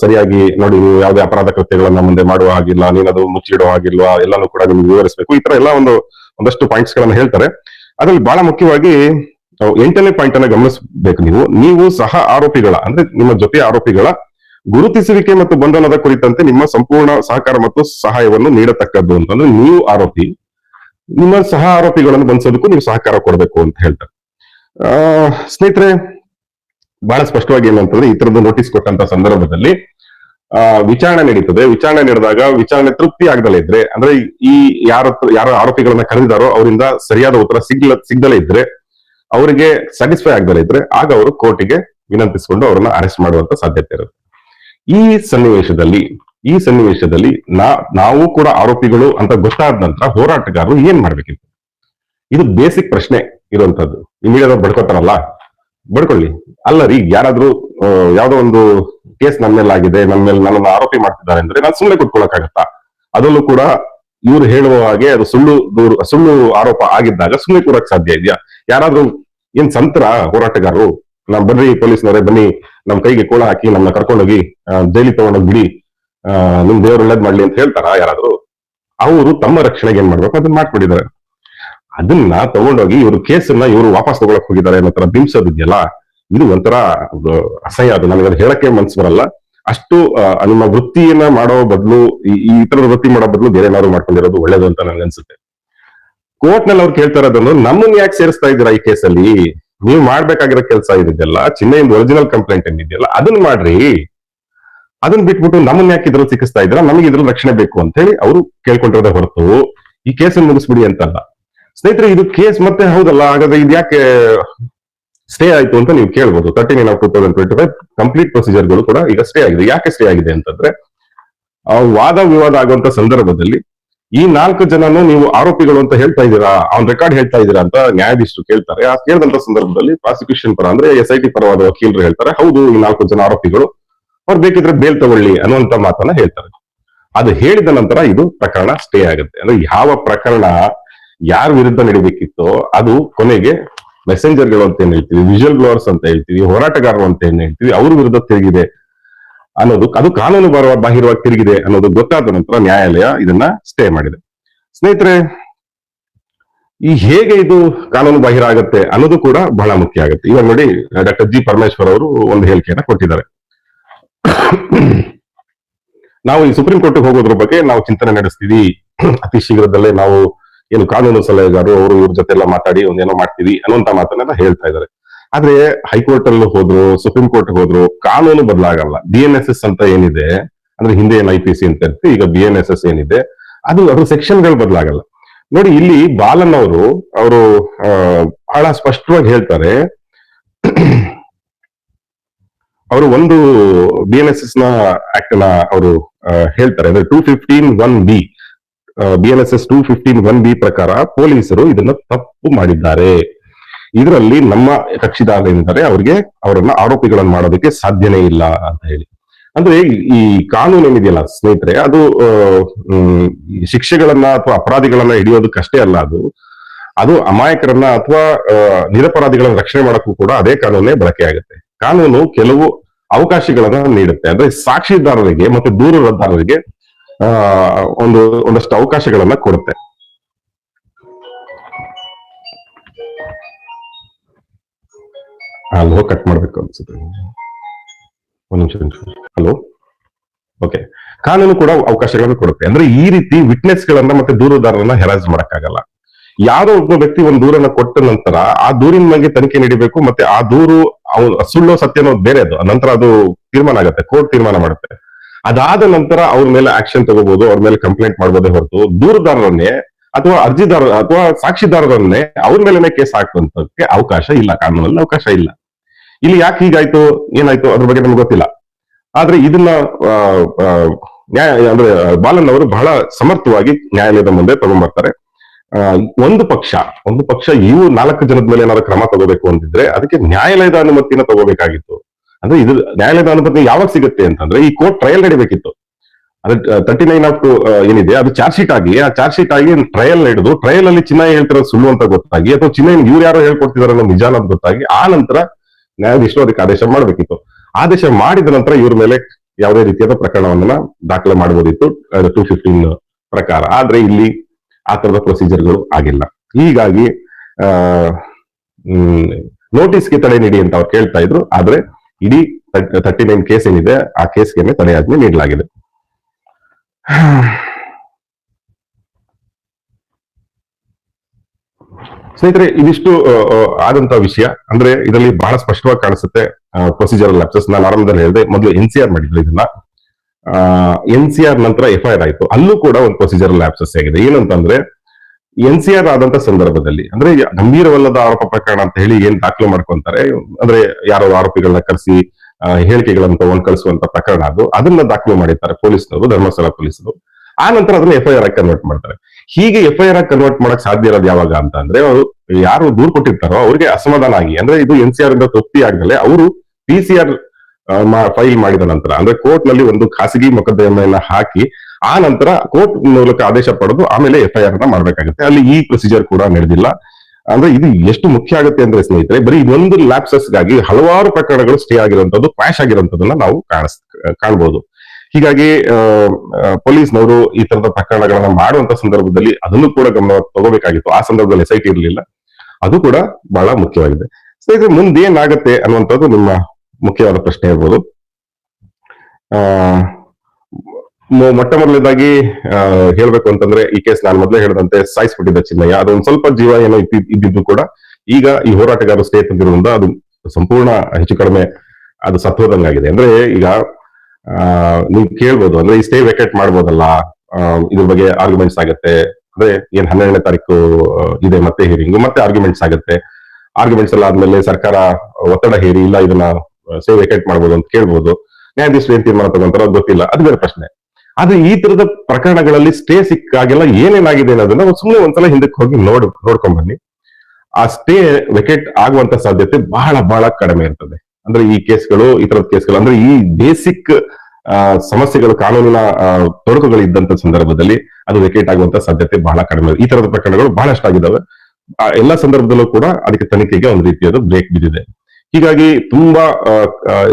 ಸರಿಯಾಗಿ ನೋಡಿ, ನೀವು ಯಾವುದೇ ಅಪರಾಧ ಕೃತ್ಯಗಳನ್ನ ಮುಂದೆ ಮಾಡುವ ಹಾಗಿಲ್ಲ ನೀನದು ಮುಚ್ಚಿಡೋ ಹಾಗಿಲ್ಲ ಎಲ್ಲಾನು ಕೂಡ ನಿಮ್ಗೆ ವಿವರಿಸಬೇಕು. ಈ ತರ ಎಲ್ಲ ಒಂದು, ಒಂದಷ್ಟು ಪಾಯಿಂಟ್ಸ್ ಗಳನ್ನ ಹೇಳ್ತಾರೆ. ಅದ್ರಲ್ಲಿ ಬಹಳ ಮುಖ್ಯವಾಗಿ ಎಂಟನೇ ಪಾಯಿಂಟ್ ಅನ್ನ ಗಮನಿಸಬೇಕು ನೀವು. ನೀವು ಸಹ ಆರೋಪಿಗಳ, ಅಂದ್ರೆ ನಿಮ್ಮ ಜೊತೆ ಆರೋಪಿಗಳ ಗುರುತಿಸುವಿಕೆ ಮತ್ತು ಬಂಧನದ ಕುರಿತಂತೆ ನಿಮ್ಮ ಸಂಪೂರ್ಣ ಸಹಕಾರ ಮತ್ತು ಸಹಾಯವನ್ನು ನೀಡತಕ್ಕದ್ದು ಅಂತಂದ್ರೆ ನೀವು ಆರೋಪಿ. ನಿಮ್ಮ ಸಹ ಆರೋಪಿಗಳನ್ನು ಬಂಧಿಸೋದಕ್ಕೂ ನೀವು ಸಹಕಾರ ಕೊಡಬೇಕು ಅಂತ ಹೇಳ್ತಾರೆ. ಆ, ಸ್ನೇಹಿತರೆ, ಬಹಳ ಸ್ಪಷ್ಟವಾಗಿ ಏನಂತಂದ್ರೆ ಈ ತರದ್ದು ನೋಟಿಸ್ ಕೊಟ್ಟಂತ ಸಂದರ್ಭದಲ್ಲಿ, ಆ, ವಿಚಾರಣೆ ನಡೀತದೆ. ವಿಚಾರಣೆ ನಡೆದಾಗ ವಿಚಾರಣೆ ತೃಪ್ತಿ ಆಗದಲೇ ಇದ್ರೆ, ಅಂದ್ರೆ ಈ ಯಾರ ಯಾರ ಆರೋಪಿಗಳನ್ನ ಕರೆದಿದಾರೋ ಅವರಿಂದ ಸರಿಯಾದ ಉತ್ತರ ಸಿಗ್ಲ, ಸಿಗ್ದಲೇ ಇದ್ರೆ, ಅವರಿಗೆ ಸ್ಯಾಟಿಸ್ಫೈ ಆಗದಲೇ ಇದ್ರೆ, ಆಗ ಅವರು ಕೋರ್ಟಿಗೆ ವಿನಂತಿಸಿಕೊಂಡು ಅವರನ್ನ ಅರೆಸ್ಟ್ ಮಾಡುವಂತ ಸಾಧ್ಯತೆ ಇರುತ್ತೆ. ಈ ಸನ್ನಿವೇಶದಲ್ಲಿ ಈ ಸನ್ನಿವೇಶದಲ್ಲಿ ನಾ ನಾವು ಕೂಡ ಆರೋಪಿಗಳು ಅಂತ ಗೊತ್ತಾದ ನಂತರ ಹೋರಾಟಗಾರರು ಏನ್ ಮಾಡ್ಬೇಕಿತ್ತು? ಇದು ಬೇಸಿಕ್ ಪ್ರಶ್ನೆ ಇರುವಂತದ್ದು ಇಮಿಡಿಯೇಟ್ ಬಡ್ಕೋತಾರಲ್ಲ? ಬಡ್ಕೊಳ್ಳಿ. ಅಲ್ಲ ರೀ ಯಾರಾದ್ರೂ ಯಾವ್ದೋ ಒಂದು ಕೇಸ್ ನನ್ನ ಮೇಲೆ ಆಗಿದೆ ನನ್ನ ಮೇಲೆ ನನ್ನನ್ನು ಆರೋಪಿ ಮಾಡ್ತಿದ್ದಾರೆ ಅಂದ್ರೆ ನಾನು ಸುಮ್ಮನೆ ಕುತ್ಕೊಳ್ಳೋಕ್ಕಾಗತ್ತಾ ಅದರಲ್ಲೂ ಕೂಡ ಇವ್ರು ಹೇಳುವ ಹಾಗೆ ಅದು ಸುಳ್ಳು ದೂರು ಸುಳ್ಳು ಆರೋಪ ಆಗಿದ್ದಾಗ ಸುಮ್ಮನೆ ಕೂರಕ್ ಸಾಧ್ಯ ಇದೆಯಾ? ಯಾರಾದ್ರೂ ಏನ್ ಸಂತರ ಹೋರಾಟಗಾರರು ನಾವ್ ಬರ್ರಿ ಪೊಲೀಸ್ನವರೇ ಬನ್ನಿ ನಮ್ ಕೈಗೆ ಕೋಳ ಹಾಕಿ ನಮ್ಮನ್ನ ಕರ್ಕೊಂಡೋಗಿ ಆ, ಜೈಲಿಗೆ ತಗೊಂಡೋಗಿ ಬಿಡಿ ನಿಮ್ ದೇವ್ರ ಒಳ್ಳೇದ್ ಮಾಡ್ಲಿ ಅಂತ ಹೇಳ್ತಾರ ಯಾರಾದ್ರೂ? ಅವರು ತಮ್ಮ ರಕ್ಷಣೆಗೆ ಏನ್ ಮಾಡ್ಬೇಕು? ಅದನ್ನ ಮಾಡ್ಕೊಂಡಿದ್ದಾರೆ ಅದನ್ನ ತಗೊಂಡೋಗಿ ಇವರು ಕೇಸನ್ನ ಇವರು ವಾಪಸ್ ತಗೊಳಕ್ ಹೋಗಿದ್ದಾರೆ ಅನ್ನೋ ತರ ಬಿಂಬಿಸೋದಿದೆಯಲ್ಲ ಇದು ಒಂಥರ ಅಸಹ್ಯ ಅದು. ನನಗೆ ಅದು ಹೇಳಕ್ಕೆ ಮನ್ಸು ಬರಲ್ಲ. ಅಷ್ಟು ನಿಮ್ಮ ವೃತ್ತಿಯನ್ನ ಮಾಡೋ ಬದಲು, ಈ ತರದ ವೃತ್ತಿ ಮಾಡೋ ಬದಲು ಬೇರೆ ಏನಾದ್ರು ಮಾಡ್ಕೊಂಡಿರೋದು ಒಳ್ಳೇದು ಅಂತ ನನ್ಗನ್ಸುತ್ತೆ ಕೋರ್ಟ್ನಲ್ಲಿ ಅವ್ರು ಕೇಳ್ತಾ ಇರೋದನ್ನು ನಮ್ಮನ್ನ ಯಾಕೆ ಸೇರಿಸ್ತಾ ಇದ್ದೀರಾ ಈ ಕೇಸಲ್ಲಿ? ನೀವು ಮಾಡ್ಬೇಕಾಗಿರೋ ಕೆಲಸ ಇದಿದೆಯಲ್ಲ ಚಿನ್ನಯಿಂದ ಒರಿಜಿನಲ್ ಕಂಪ್ಲೇಂಟ್ ಏನಿದೆಯಲ್ಲ ಅದನ್ನ ಮಾಡ್ರಿ. ಅದನ್ನ ಬಿಟ್ಬಿಟ್ಟು ನಮ್ಮನ್ನ ಯಾಕೆ ಇದ್ರಲ್ಲಿ ಸಿಕ್ಕಿಸ್ತಾ ಇದ್ರ ನಮಗೆ ಇದ್ರಲ್ಲಿ ರಕ್ಷಣೆ ಬೇಕು ಅಂತ ಹೇಳಿ ಅವರು ಕೇಳ್ಕೊಂಡಿರೋದೇ ಹೊರತು. ಈ ಕೇಸನ್ನು ಮುಗಿಸ್ಬಿಡಿ ಅಂತಲ್ಲ. ಸ್ನೇಹಿತರೆ, ಇದು ಕೇಸ್ ಮತ್ತೆ ಹೌದಲ್ಲ? ಹಾಗಾದ್ರೆ ಇದು ಯಾಕೆ ಸ್ಟೇ ಆಯ್ತು ಅಂತ ನೀವು ಕೇಳ್ಬೋದು. Thirty nine of two thousand twenty five complete ಪ್ರೊಸೀಜರ್ಗಳು ಕೂಡ ಈಗ ಸ್ಟೇ ಆಗಿದೆ. ಯಾಕೆ ಸ್ಟೇ ಆಗಿದೆ ಅಂತಂದ್ರೆ ವಾದ ವಿವಾದ ಆಗುವಂತ ಸಂದರ್ಭದಲ್ಲಿ ಈ ನಾಲ್ಕು ಜನನು ನೀವು ಆರೋಪಿಗಳು ಅಂತ ಹೇಳ್ತಾ ಇದ್ದೀರಾ? ಅವ್ನ ರೆಕಾರ್ಡ್ ಹೇಳ್ತಾ ಇದ್ದೀರಾ ಅಂತ ನ್ಯಾಯಾಧೀಶರು ಕೇಳ್ತಾರೆ. ಆ ಕೇಳಿದಂತ ಸಂದರ್ಭದಲ್ಲಿ ಪ್ರಾಸಿಕ್ಯೂಷನ್ ಪರ ಅಂದ್ರೆ ಎಸ್ ಐ ಟಿ ಪರವಾದ ವಕೀಲರು ಹೇಳ್ತಾರೆ. ಹೌದು, ಈ ನಾಲ್ಕು ಜನ ಆರೋಪಿಗಳು ಅವ್ರು ಬೇಕಿದ್ರೆ ಬೇಲ್ ತಗೊಳ್ಳಿ ಅನ್ನುವಂತ ಮಾತನ್ನ ಹೇಳ್ತಾರೆ. ಅದು ಹೇಳಿದ ನಂತರ ಇದು ಪ್ರಕರಣ ಸ್ಟೇ ಆಗುತ್ತೆ. ಅಂದ್ರೆ ಯಾವ ಪ್ರಕರಣ ಯಾರ ವಿರುದ್ಧ ನಡಿಬೇಕಿತ್ತೋ ಅದು ಕೊನೆಗೆ ಮೆಸೆಂಜರ್ಗಳು ಅಂತ ಏನ್ ಹೇಳ್ತೀವಿ ವಿಜುವಲ್ ಬ್ಲೋವರ್ಸ್ ಅಂತ ಹೇಳ್ತೀವಿ, ಹೋರಾಟಗಾರರು ಅಂತ ಏನ್ ಹೇಳ್ತೀವಿ, ಅವ್ರ ವಿರುದ್ಧ ತಿರುಗಿದೆ ಅನ್ನೋದು, ಅದು ಕಾನೂನು ಬರುವ ಬಾಹಿರವಾಗಿ ತಿರುಗಿದೆ ಅನ್ನೋದು ಗೊತ್ತಾದ ನಂತರ ನ್ಯಾಯಾಲಯ ಇದನ್ನ ಸ್ಟೇ ಮಾಡಿದೆ. ಸ್ನೇಹಿತರೆ, ಈ ಹೇಗೆ ಇದು ಕಾನೂನು ಬಾಹಿರ ಆಗುತ್ತೆ ಅನ್ನೋದು ಕೂಡ ಬಹಳ ಮುಖ್ಯ ಆಗುತ್ತೆ. ಇವಾಗ ನೋಡಿ, ಡಾಕ್ಟರ್ ಜಿ ಪರಮೇಶ್ವರ್ ಅವರು ಒಂದು ಹೇಳಿಕೆಯನ್ನ ಕೊಟ್ಟಿದ್ದಾರೆ. ನಾವು ಈ ಸುಪ್ರೀಂ ಕೋರ್ಟ್ ಹೋಗೋದ್ರ ಬಗ್ಗೆ ನಾವು ಚಿಂತನೆ ನಡೆಸ್ತೀವಿ. ಅತಿ ಶೀಘ್ರದಲ್ಲೇ ನಾವು ಏನು ಕಾನೂನು ಸಲಹೆಗಾರರು ಅವರು ಇವ್ರ ಜೊತೆ ಎಲ್ಲ ಮಾತಾಡಿ ಒಂದೇನೋ ಮಾಡ್ತೀವಿ ಅನ್ನುವಂತ ಮಾತನ್ನೆಲ್ಲ ಹೇಳ್ತಾ ಇದ್ದಾರೆ. ಆದ್ರೆ ಹೈಕೋರ್ಟ್ ಅಲ್ಲಿ ಹೋದ್ರು ಸುಪ್ರೀಂ ಕೋರ್ಟ್ ಹೋದ್ರು, ಕಾನೂನು ಬದಲಾಗಲ್ಲ. ಬಿ ಎನ್ ಎಸ್ ಎಸ್ ಅಂತ ಏನಿದೆ, ಅಂದ್ರೆ ಹಿಂದೆ ಏನ್ ಐ ಪಿ ಸಿ ಅಂತ ಇರ್ತೀವಿ, ಈಗ ಬಿ ಎನ್ ಎಸ್ ಎಸ್ ಏನಿದೆ, ಅದು ಅದ್ರ ಸೆಕ್ಷನ್ಗಳು ಬದಲಾಗಲ್ಲ. ನೋಡಿ, ಇಲ್ಲಿ ಬಾಲನ್ ಅವರು ಅವರು ಬಹಳ ಸ್ಪಷ್ಟವಾಗಿ ಹೇಳ್ತಾರೆ. ಅವರು ಒಂದು ಬಿ ಎನ್ ಎಸ್ ಎಸ್ನ ಆಕ್ಟ್ನ ಅವರು ಹೇಳ್ತಾರೆ. ಅಂದ್ರೆ two fifteen one B B N S S two fifteen one B ಪ್ರಕಾರ ಪೊಲೀಸರು ಇದನ್ನ ತಪ್ಪು ಮಾಡಿದ್ದಾರೆ. ಇದರಲ್ಲಿ ನಮ್ಮ ಕಕ್ಷಿದಾರ ಏನಿದ್ದಾರೆ ಅವರಿಗೆ ಅವರನ್ನ ಆರೋಪಿಗಳನ್ನು ಮಾಡೋದಕ್ಕೆ ಸಾಧ್ಯನೇ ಇಲ್ಲ ಅಂತ ಹೇಳಿ. ಅಂದ್ರೆ ಈ ಕಾನೂನು ಏನಿದೆಯಲ್ಲ ಸ್ನೇಹಿತರೆ, ಅದು ಶಿಕ್ಷೆಗಳನ್ನ ಅಥವಾ ಅಪರಾಧಿಗಳನ್ನ ಹಿಡಿಯೋದಕ್ಕಷ್ಟೇ ಅಲ್ಲ ಅದು. ಅದು ಅಮಾಯಕರನ್ನ ಅಥವಾ ನಿರಪರಾಧಿಗಳನ್ನ ರಕ್ಷಣೆ ಮಾಡೋಕ್ಕೂ ಕೂಡ ಅದೇ ಕಾನೂನೇ ಬಳಕೆ ಆಗುತ್ತೆ. ಕಾನೂನು ಕೆಲವು ಅವಕಾಶಗಳನ್ನ ನೀಡುತ್ತೆ. ಅಂದ್ರೆ ಸಾಕ್ಷಿದಾರರಿಗೆ ಮತ್ತು ದೂರದಾರರಿಗೆ ಆ, ಒಂದು, ಒಂದಷ್ಟು ಅವಕಾಶಗಳನ್ನ ಕೊಡುತ್ತೆ. ಹಲೋ ಕಟ್ ಮಾಡ್ಬೇಕು ಅನ್ಸುತ್ತೆ. ಒಂದ್ ನಿಮಿಷ ಹಲೋ ಓಕೆ ಕಾನೂನು ಕೂಡ ಅವಕಾಶಗಳನ್ನು ಕೊಡುತ್ತೆ. ಅಂದ್ರೆ ಈ ರೀತಿ ವಿಟ್ನೆಸ್ ಗಳನ್ನ ಮತ್ತೆ ದೂರದಾರರನ್ನ ಹೆರಾಜ್ ಮಾಡಕ್ಕಾಗಲ್ಲ. ಯಾರೋ ಒಬ್ಬ ವ್ಯಕ್ತಿ ಒಂದು ದೂರನ್ನ ಕೊಟ್ಟ ನಂತರ ಆ ದೂರಿನ ಬಗ್ಗೆ ತನಿಖೆ ನಡೀಬೇಕು, ಮತ್ತೆ ಆ ದೂರು ಅವ್ನು ಸುಳ್ಳು ಸತ್ಯ ಅನ್ನೋದು ಬೇರೆ ಅದು. ನಂತರ ಅದು ತೀರ್ಮಾನ ಆಗುತ್ತೆ, ಕೋರ್ಟ್ ತೀರ್ಮಾನ ಮಾಡುತ್ತೆ. ಅದಾದ ನಂತರ ಅವ್ರ ಮೇಲೆ ಆಕ್ಷನ್ ತಗೋಬಹುದು ಅವ್ರ ಮೇಲೆ ಕಂಪ್ಲೇಂಟ್ ಮಾಡಬಹುದೇ ಹೊರತು ದೂರದಾರರನ್ನೇ ಅಥವಾ ಅರ್ಜಿದಾರ ಅಥವಾ ಸಾಕ್ಷಿದಾರರನ್ನೇ ಅವ್ರ ಮೇಲೆನೆ ಕೇಸ್ ಹಾಕುವಂತಕ್ಕೆ ಅವಕಾಶ ಇಲ್ಲ, ಕಾನೂನಲ್ಲಿ ಅವಕಾಶ ಇಲ್ಲ. ಇಲ್ಲಿ ಯಾಕೆ ಹೀಗಾಯ್ತು, ಏನಾಯ್ತು ಅದ್ರ ಬಗ್ಗೆ ನಮ್ಗೆ ಗೊತ್ತಿಲ್ಲ. ಆದ್ರೆ ಇದನ್ನ ನ್ಯಾಯ, ಅಂದ್ರೆ ಬಾಲನ್ ಅವರು ಬಹಳ ಸಮರ್ಥವಾಗಿ ನ್ಯಾಯಾಲಯದ ಮುಂದೆ ತಗೊಂಡ್ಬರ್ತಾರೆ ಒಂದು ಪಕ್ಷ ಒಂದು ಪಕ್ಷ ಇವು ನಾಲ್ಕು ಜನದ ಮೇಲೆ ಏನಾದ್ರು ಕ್ರಮ ತಗೋಬೇಕು ಅಂತಿದ್ರೆ ಅದಕ್ಕೆ ನ್ಯಾಯಾಲಯದ ಅನುಮತಿನ ತಗೋಬೇಕಾಗಿತ್ತು. ಅಂದ್ರೆ ಇದು ನ್ಯಾಯಾಲಯದ ಅನುಮತಿ ಯಾವಾಗ ಸಿಗುತ್ತೆ ಅಂತಂದ್ರೆ ಈ ಕೋರ್ಟ್ ಟ್ರಯಲ್ ನಡಿಬೇಕಿತ್ತು. ಅದೇ ತರ್ಟಿ ನೈನ್ ಆಫ್ ಏನಿದೆ, ಅದು ಚಾರ್ಜ್ ಶೀಟ್ ಆಗಿ ಆ ಚಾರ್ಜ್ ಶೀಟ್ ಆಗಿ ಟ್ರಯಲ್ ನಡೆದು ಟ್ರಯಲ್ ಅಲ್ಲಿ ಚಿನ್ನ ಹೇಳ್ತಿರೋದು ಸುಳ್ಳು ಅಂತ ಗೊತ್ತಾಗಿ, ಅಥವಾ ಚಿನ್ನ ಇವ್ರು ಯಾರೋ ಹೇಳ್ಕೊಡ್ತಿದಾರೆ ನಿಜ ಅನ್ನೋದು ಗೊತ್ತಾಗಿ, ಆ ನಂತರ ನ್ಯಾಯಾಧೀಶರು ಅದಕ್ಕೆ ಆದೇಶ ಮಾಡಬೇಕಿತ್ತು. ಆದೇಶ ಮಾಡಿದ ನಂತರ ಇವ್ರ ಮೇಲೆ ಯಾವುದೇ ರೀತಿಯಾದ ಪ್ರಕರಣವನ್ನ ದಾಖಲೆ ಮಾಡಬಹುದಿತ್ತು ಟೂ ಫಿಫ್ಟೀನ್ ಪ್ರಕಾರ. ಆದ್ರೆ ಇಲ್ಲಿ ಆ ತರದ ಪ್ರೊಸೀಜರ್ಗಳು ಆಗಿಲ್ಲ. ಹೀಗಾಗಿ ನೋಟಿಸ್ಗೆ ತಡೆ ನೀಡಿ ಅಂತ ಅವ್ರು ಕೇಳ್ತಾ ಇದ್ರು. ಆದ್ರೆ ಇಡೀ ತರ್ಟಿ ನೈನ್ ಕೇಸ್ ಏನಿದೆ, ಆ ಕೇಸ್ಗೆ ತಡೆಯಾಜ್ಞೆ ನೀಡಲಾಗಿದೆ. ಸ್ನೇಹಿತರೆ, ಇದಿಷ್ಟು ಆದಂತ ವಿಷಯ. ಅಂದ್ರೆ, ಇದರಲ್ಲಿ ಬಹಳ ಸ್ಪಷ್ಟವಾಗಿ ಕಾಣಿಸುತ್ತೆ ಪ್ರೊಸೀಜರ್ ಲ್ಯಾಪ್ಸಸ್ ನಾನು ಆರಂಭದಲ್ಲಿ ಹೇಳಿದೆ, ಮೊದಲು ಎನ್ ಸಿ ಆರ್ ಮಾಡಿದ್ರು ಇದನ್ನ. ಎನ್ ಸಿ ಆರ್ ನಂತರ ಎಫ್ ಐ ಆರ್ ಆಯ್ತು. ಅಲ್ಲೂ ಕೂಡ ಒಂದು ಪ್ರೊಸೀಜರಲ್ ಲ್ಯಾಪ್ಸಸ್ ಆಗಿದೆ ಏನಂತಂದ್ರೆ ಎನ್ ಸಿ ಆರ್ ಆದಂತ ಸಂದರ್ಭದಲ್ಲಿ, ಅಂದ್ರೆ ಗಂಭೀರವಲ್ಲದ ಆರೋಪ ಪ್ರಕರಣ ಅಂತ ಹೇಳಿ ಏನ್ ದಾಖಲು ಮಾಡ್ಕೊಂತಾರೆ, ಅಂದ್ರೆ ಯಾರೋ ಆರೋಪಿಗಳನ್ನ ಕರೆಸಿ ಹೇಳಿಕೆಗಳನ್ನು ತಗೊಂಡು ಕಳಿಸುವಂತ ಪ್ರಕರಣ ಅದು. ಅದನ್ನ ದಾಖಲು ಮಾಡಿರ್ತಾರೆ ಪೊಲೀಸ್ನವರು, ಧರ್ಮಸ್ಥಳ ಪೊಲೀಸರು. ಆ ನಂತರ ಅದನ್ನ ಎಫ್ ಐ ಆರ್ ಕನ್ವರ್ಟ್ ಮಾಡ್ತಾರೆ. ಹೀಗೆ ಎಫ್ ಐ ಆರ್ ಕನ್ವರ್ಟ್ ಮಾಡಕ್ ಸಾಧ್ಯ ಇರೋದು ಯಾವಾಗ ಅಂತ ಅಂದ್ರೆ, ಅವರು ಯಾರು ದೂರ್ ಕೊಟ್ಟಿರ್ತಾರೋ, ಅವ್ರಿಗೆ ಅಸಮಾಧಾನ ಆಗಿ, ಅಂದ್ರೆ ಇದು ಎನ್ ಸಿ ಆರ್ ಇಂದ ತೃಪ್ತಿ ಆಗದಲೆ ಅವರು ಪಿ ಸಿ ಆರ್ ಫೈಲ್ ಮಾಡಿದ ನಂತರ, ಅಂದ್ರೆ ಕೋರ್ಟ್ನಲ್ಲಿ ಒಂದು ಖಾಸಗಿ ಮೊಕದ್ದಮೆಯನ್ನ ಹಾಕಿ, ಆ ನಂತರ ಕೋರ್ಟ್ ಮೂಲಕ ಆದೇಶ ಪಡೆದು ಆಮೇಲೆ ಎಫ್ಐಆರ್ ಅನ್ನ ಮಾಡ್ಬೇಕಾಗುತ್ತೆ. ಅಲ್ಲಿ ಈ ಪ್ರೊಸೀಜರ್ ಕೂಡ ನಡೆದಿಲ್ಲ. ಅಂದ್ರೆ ಇದು ಎಷ್ಟು ಮುಖ್ಯ ಆಗುತ್ತೆ ಅಂದ್ರೆ ಸ್ನೇಹಿತರೆ, ಬರೀ ಒಂದು ಲ್ಯಾಪ್ಸಸ್ಗಾಗಿ ಹಲವಾರು ಪ್ರಕರಣಗಳು ಸ್ಟೇ ಆಗಿರುವಂತದ್ದು ಕ್ವಾಶ್ ಆಗಿರುವಂತದನ್ನ ನಾವು ಕಾಣಿಸ್, ಕಾಣ್ಬೋದು. ಹೀಗಾಗಿ ಪೊಲೀಸ್ನವರು ಈ ತರದ ಪ್ರಕರಣಗಳನ್ನ ಮಾಡುವಂತ ಸಂದರ್ಭದಲ್ಲಿ ಅದನ್ನು ಕೂಡ ಗಮನ ತಗೋಬೇಕಾಗಿತ್ತು. ಆ ಸಂದರ್ಭದಲ್ಲಿ ಸೈಟ್ ಇರಲಿಲ್ಲ. ಅದು ಕೂಡ ಬಹಳ ಮುಖ್ಯವಾಗಿದೆ. ಸ್ನೇಹಿತರೆ, ಮುಂದೇನಾಗತ್ತೆ ಅನ್ನುವಂಥದ್ದು ನಿಮ್ಮ ಮುಖ್ಯವಾದ ಪ್ರಶ್ನೆ ಇರ್ಬೋದು. ಆ ಮೊಟ್ಟ ಮೊದಲನೇದಾಗಿ ಹೇಳ್ಬೇಕು ಅಂತಂದ್ರೆ, ಈ ಕೇಸ್ ನಾನು ಮೊದಲೇ ಹೇಳಿದಂತೆ ಸಾಯಿಸ್ಬಿಟ್ಟಿದ್ದ ಚಿನ್ನಯ್ಯ. ಅದೊಂದು ಸ್ವಲ್ಪ ಜೀವ ಏನೋ ಇದ್ದಿ- ಇದ್ದಿದ್ದು ಕೂಡ ಈಗ ಈ ಹೋರಾಟಗಾರ ಸ್ಟೇ ತಂದಿರೋದ್ರಿಂದ ಅದು ಸಂಪೂರ್ಣ ಹೆಚ್ಚು ಕಡಿಮೆ ಅದು ಸತ್ವದಂಗಾಗಿದೆ ಅಂದ್ರೆ ಈಗ ನೀವು ಕೇಳ್ಬೋದು, ಅಂದ್ರೆ ಈ ಸ್ಟೇ ವೆಕೇಟ್ ಮಾಡ್ಬೋದಲ್ಲ ಇದ್ರ ಬಗ್ಗೆ ಆರ್ಗ್ಯುಮೆಂಟ್ಸ್ ಆಗುತ್ತೆ. ಅಂದ್ರೆ ಏನ್ ಹನ್ನೆರಡನೇ ತಾರೀಕು ಇದೆ, ಮತ್ತೆ ಹೇರಿಂಗ್ ಮತ್ತೆ ಆರ್ಗ್ಯುಮೆಂಟ್ಸ್ ಆಗುತ್ತೆ. ಆರ್ಗ್ಯುಮೆಂಟ್ಸ್ ಎಲ್ಲ ಆದ್ಮೇಲೆ ಸರ್ಕಾರ ಒತ್ತಡ ಹೇರಿ, ಇಲ್ಲ ಇದನ್ನ ಸೇವ್ ವೆಕೆಟ್ ಮಾಡ್ಬೋದು ಅಂತ ಕೇಳ್ಬೋದು. ನ್ಯಾಯಾಧೀಶರು ಏನ್ ತೀರ್ಮಾನ ತಗೊಂತಾರೋ ಗೊತ್ತಿಲ್ಲ. ಅದು ಬೇರೆ ಪ್ರಶ್ನೆ. ಆದ್ರೆ ಈ ತರದ ಪ್ರಕರಣಗಳಲ್ಲಿ ಸ್ಟೇ ಸಿಕ್ಕಾಗೆಲ್ಲ ಏನೇನಾಗಿದೆ ಅನ್ನೋದನ್ನ ಸುಮ್ಮನೆ ಒಂದ್ಸಲ ಹಿಂದಕ್ಕೆ ಹೋಗಿ ನೋಡ್ ನೋಡ್ಕೊಂಡ್ ಬನ್ನಿ. ಆ ಸ್ಟೇ ವೆಕೆಟ್ ಆಗುವಂತ ಸಾಧ್ಯತೆ ಬಹಳ ಬಹಳ ಕಡಿಮೆ ಇರ್ತದೆ. ಅಂದ್ರೆ ಈ ಕೇಸ್ಗಳು ಈ ತರದ ಕೇಸ್ಗಳು ಅಂದ್ರೆ ಈ ಬೇಸಿಕ್ ಸಮಸ್ಯೆಗಳು ಕಾನೂನಿನ ತೊಡಕುಗಳು ಇದ್ದಂತ ಸಂದರ್ಭದಲ್ಲಿ ಅದು ವೆಕೇಟ್ ಆಗುವಂತ ಸಾಧ್ಯತೆ ಬಹಳ ಕಡಿಮೆ. ಈ ತರದ ಪ್ರಕರಣಗಳು ಬಹಳಷ್ಟು ಆಗಿದ್ದಾವೆ ಆ, ಎಲ್ಲಾ ಸಂದರ್ಭದಲ್ಲೂ ಕೂಡ ಅದಕ್ಕೆ ತನಿಖೆಗೆ ಒಂದು ರೀತಿಯಾದ ಬ್ರೇಕ್ ಬಿದ್ದಿದೆ. ಹೀಗಾಗಿ ತುಂಬಾ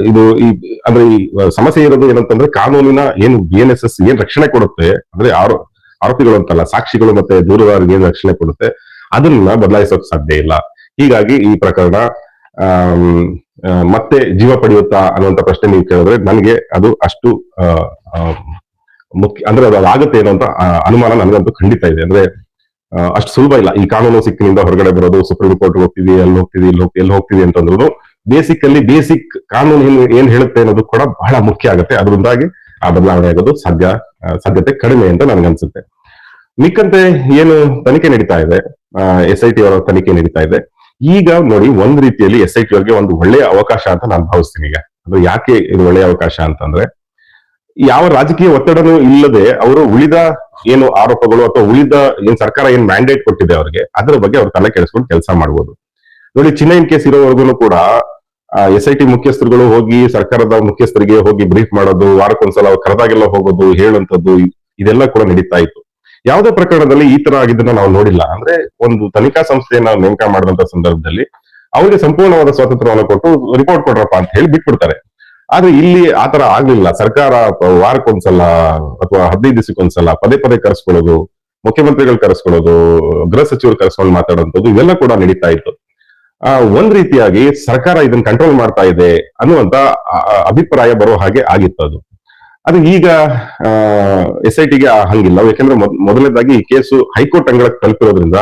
ಇದು ಈ, ಅಂದ್ರೆ ಈ ಸಮಸ್ಯೆ ಇರೋದು ಏನಂತಂದ್ರೆ ಕಾನೂನಿನ ಏನು ಬಿ ಎನ್ ಎಸ್ ಎಸ್ ಏನ್ ರಕ್ಷಣೆ ಕೊಡುತ್ತೆ, ಅಂದ್ರೆ ಆರೋ, ಆರೋಪಿಗಳು ಅಂತಲ್ಲ, ಸಾಕ್ಷಿಗಳು ಮತ್ತೆ ದೂರುದಾರರಿಗೆ ಏನ್ ರಕ್ಷಣೆ ಕೊಡುತ್ತೆ, ಅದನ್ನ ಬದಲಾಯಿಸೋಕ್ ಸಾಧ್ಯ ಇಲ್ಲ. ಹೀಗಾಗಿ ಈ ಪ್ರಕರಣ ಮತ್ತೆ ಜೀವ ಪಡೆಯುತ್ತಾ ಅನ್ನುವಂತ ಪ್ರಶ್ನೆ ನೀವು ಕೇಳಿದ್ರೆ ನನಗೆ ಅದು ಅಷ್ಟು ಮುಖ್ಯ, ಅಂದ್ರೆ ಅದು ಆಗುತ್ತೆ ಅನ್ನೋ ಅಂತ ಅನುಮಾನ ನನಗಂತೂ ಖಂಡಿತ ಇದೆ. ಅಂದ್ರೆ ಅಷ್ಟು ಸುಲಭ ಇಲ್ಲ. ಈ ಕಾನೂನು ಸಿಕ್ಕಿನಿಂದ ಹೊರಗಡೆ ಬರೋದು, ಸುಪ್ರೀಂ ಕೋರ್ಟ್ ಹೋಗ್ತೀವಿ ಅಲ್ಲಿ ಹೋಗ್ತೀವಿ ಇಲ್ಲಿ ಹೋಗ್ತೀವಿ ಎಲ್ಲಿ ಹೋಗ್ತೀವಿ ಅಂತಂದ್ರು ಬೇಸಿಕಲ್ಲಿ ಬೇಸಿಕ್ ಕಾನೂನು ಏನ್ ಹೇಳುತ್ತೆ ಅನ್ನೋದು ಕೂಡ ಬಹಳ ಮುಖ್ಯ ಆಗುತ್ತೆ. ಅದರಿಂದಾಗಿ ಆ ಬದಲಾವಣೆ ಆಗೋದು ಸಾಧ್ಯ ಸಾಧ್ಯತೆ ಕಡಿಮೆ ಅಂತ ನನಗನ್ಸುತ್ತೆ. ಮಿಕ್ಕಂತೆ ಏನು ತನಿಖೆ ನಡೀತಾ ಇದೆ. ಎಸ್ ಐ ಅವರ ತನಿಖೆ ನಡೀತಾ ಇದೆ. ಈಗ ನೋಡಿ, ಒಂದ್ ರೀತಿಯಲ್ಲಿ ಎಸ್ ಐ ಟಿ ಅವ್ರಿಗೆ ಒಂದು ಒಳ್ಳೆಯ ಅವಕಾಶ ಅಂತ ನಾನು ಭಾವಿಸ್ತೀನಿ ಈಗ. ಅದು ಯಾಕೆ ಇದು ಒಳ್ಳೆಯ ಅವಕಾಶ ಅಂತಂದ್ರೆ, ಯಾವ ರಾಜಕೀಯ ಒತ್ತಡನೂ ಇಲ್ಲದೆ ಅವರು ಉಳಿದ ಏನು ಆರೋಪಗಳು ಅಥವಾ ಉಳಿದ ಏನ್ ಸರ್ಕಾರ ಏನ್ ಮ್ಯಾಂಡೇಟ್ ಕೊಟ್ಟಿದೆ ಅವರಿಗೆ, ಅದರ ಬಗ್ಗೆ ಅವ್ರು ತಲೆ ಕೆಡಿಸ್ಕೊಂಡು ಕೆಲಸ ಮಾಡ್ಬೋದು. ನೋಡಿ ಚಿನ್ನೈನ್ ಕೇಸ್ ಇರೋವರೆಗೂ ಕೂಡ ಎಸ್ ಐ ಟಿ ಮುಖ್ಯಸ್ಥರುಗಳು ಹೋಗಿ, ಸರ್ಕಾರದ ಮುಖ್ಯಸ್ಥರಿಗೆ ಹೋಗಿ ಬ್ರೀಫ್ ಮಾಡೋದು, ವಾರಕ್ಕೊಂದ್ಸಲ ಕರೆದಾಗೆಲ್ಲ ಹೋಗೋದು ಹೇಳುವಂತದ್ದು ಇದೆಲ್ಲ ಕೂಡ ನಡೀತಾ ಇತ್ತು. ಯಾವುದೇ ಪ್ರಕರಣದಲ್ಲಿ ಈ ತರ ಆಗಿದ್ದನ್ನ ನಾವು ನೋಡಿಲ್ಲ. ಅಂದ್ರೆ, ಒಂದು ತನಿಖಾ ಸಂಸ್ಥೆಯನ್ನ ನೇಮಕ ಮಾಡಿದಂತ ಸಂದರ್ಭದಲ್ಲಿ, ಅವರಿಗೆ ಸಂಪೂರ್ಣವಾದ ಸ್ವಾತಂತ್ರ್ಯವನ್ನು ಕೊಟ್ಟು ರಿಪೋರ್ಟ್ ಕೊಡ್ರಪ್ಪ ಅಂತ ಹೇಳಿ ಬಿಟ್ಬಿಡ್ತಾರೆ. ಆದ್ರೆ ಇಲ್ಲಿ ಆತರ ಆಗ್ಲಿಲ್ಲ. ಸರ್ಕಾರ ವಾರಕ್ಕೊಂದ್ಸಲ ಅಥವಾ ಹದಿನೈದು ದಿವಸಕ್ಕೊಂದ್ಸಲ ಪದೇ ಪದೇ ಕರೆಸ್ಕೊಳ್ಳೋದು, ಮುಖ್ಯಮಂತ್ರಿಗಳು ಕರೆಸ್ಕೊಳ್ಳೋದು, ಗೃಹ ಸಚಿವರು ಕರೆಸ್ಕೊಂಡು ಮಾತಾಡುವಂಥದ್ದು ಇವೆಲ್ಲ ಕೂಡ ನಡೀತಾ ಇತ್ತು. ಒಂದ್ ರೀತಿಯಾಗಿ ಸರ್ಕಾರ ಇದನ್ನ ಕಂಟ್ರೋಲ್ ಮಾಡ್ತಾ ಇದೆ ಅನ್ನುವಂತ ಅಭಿಪ್ರಾಯ ಬರೋ ಹಾಗೆ ಆಗಿತ್ತು ಅದು ಅದು ಈಗ ಎಸ್ ಐ ಟಿಗೆ ಹಂಗಿಲ್ಲ. ಯಾಕಂದ್ರೆ ಮೊದ್- ಮೊದಲನೇದಾಗಿ ಈ ಕೇಸು ಹೈಕೋರ್ಟ್ ಅಂಗಳಕ್ಕೆ ತಲುಪಿರೋದ್ರಿಂದ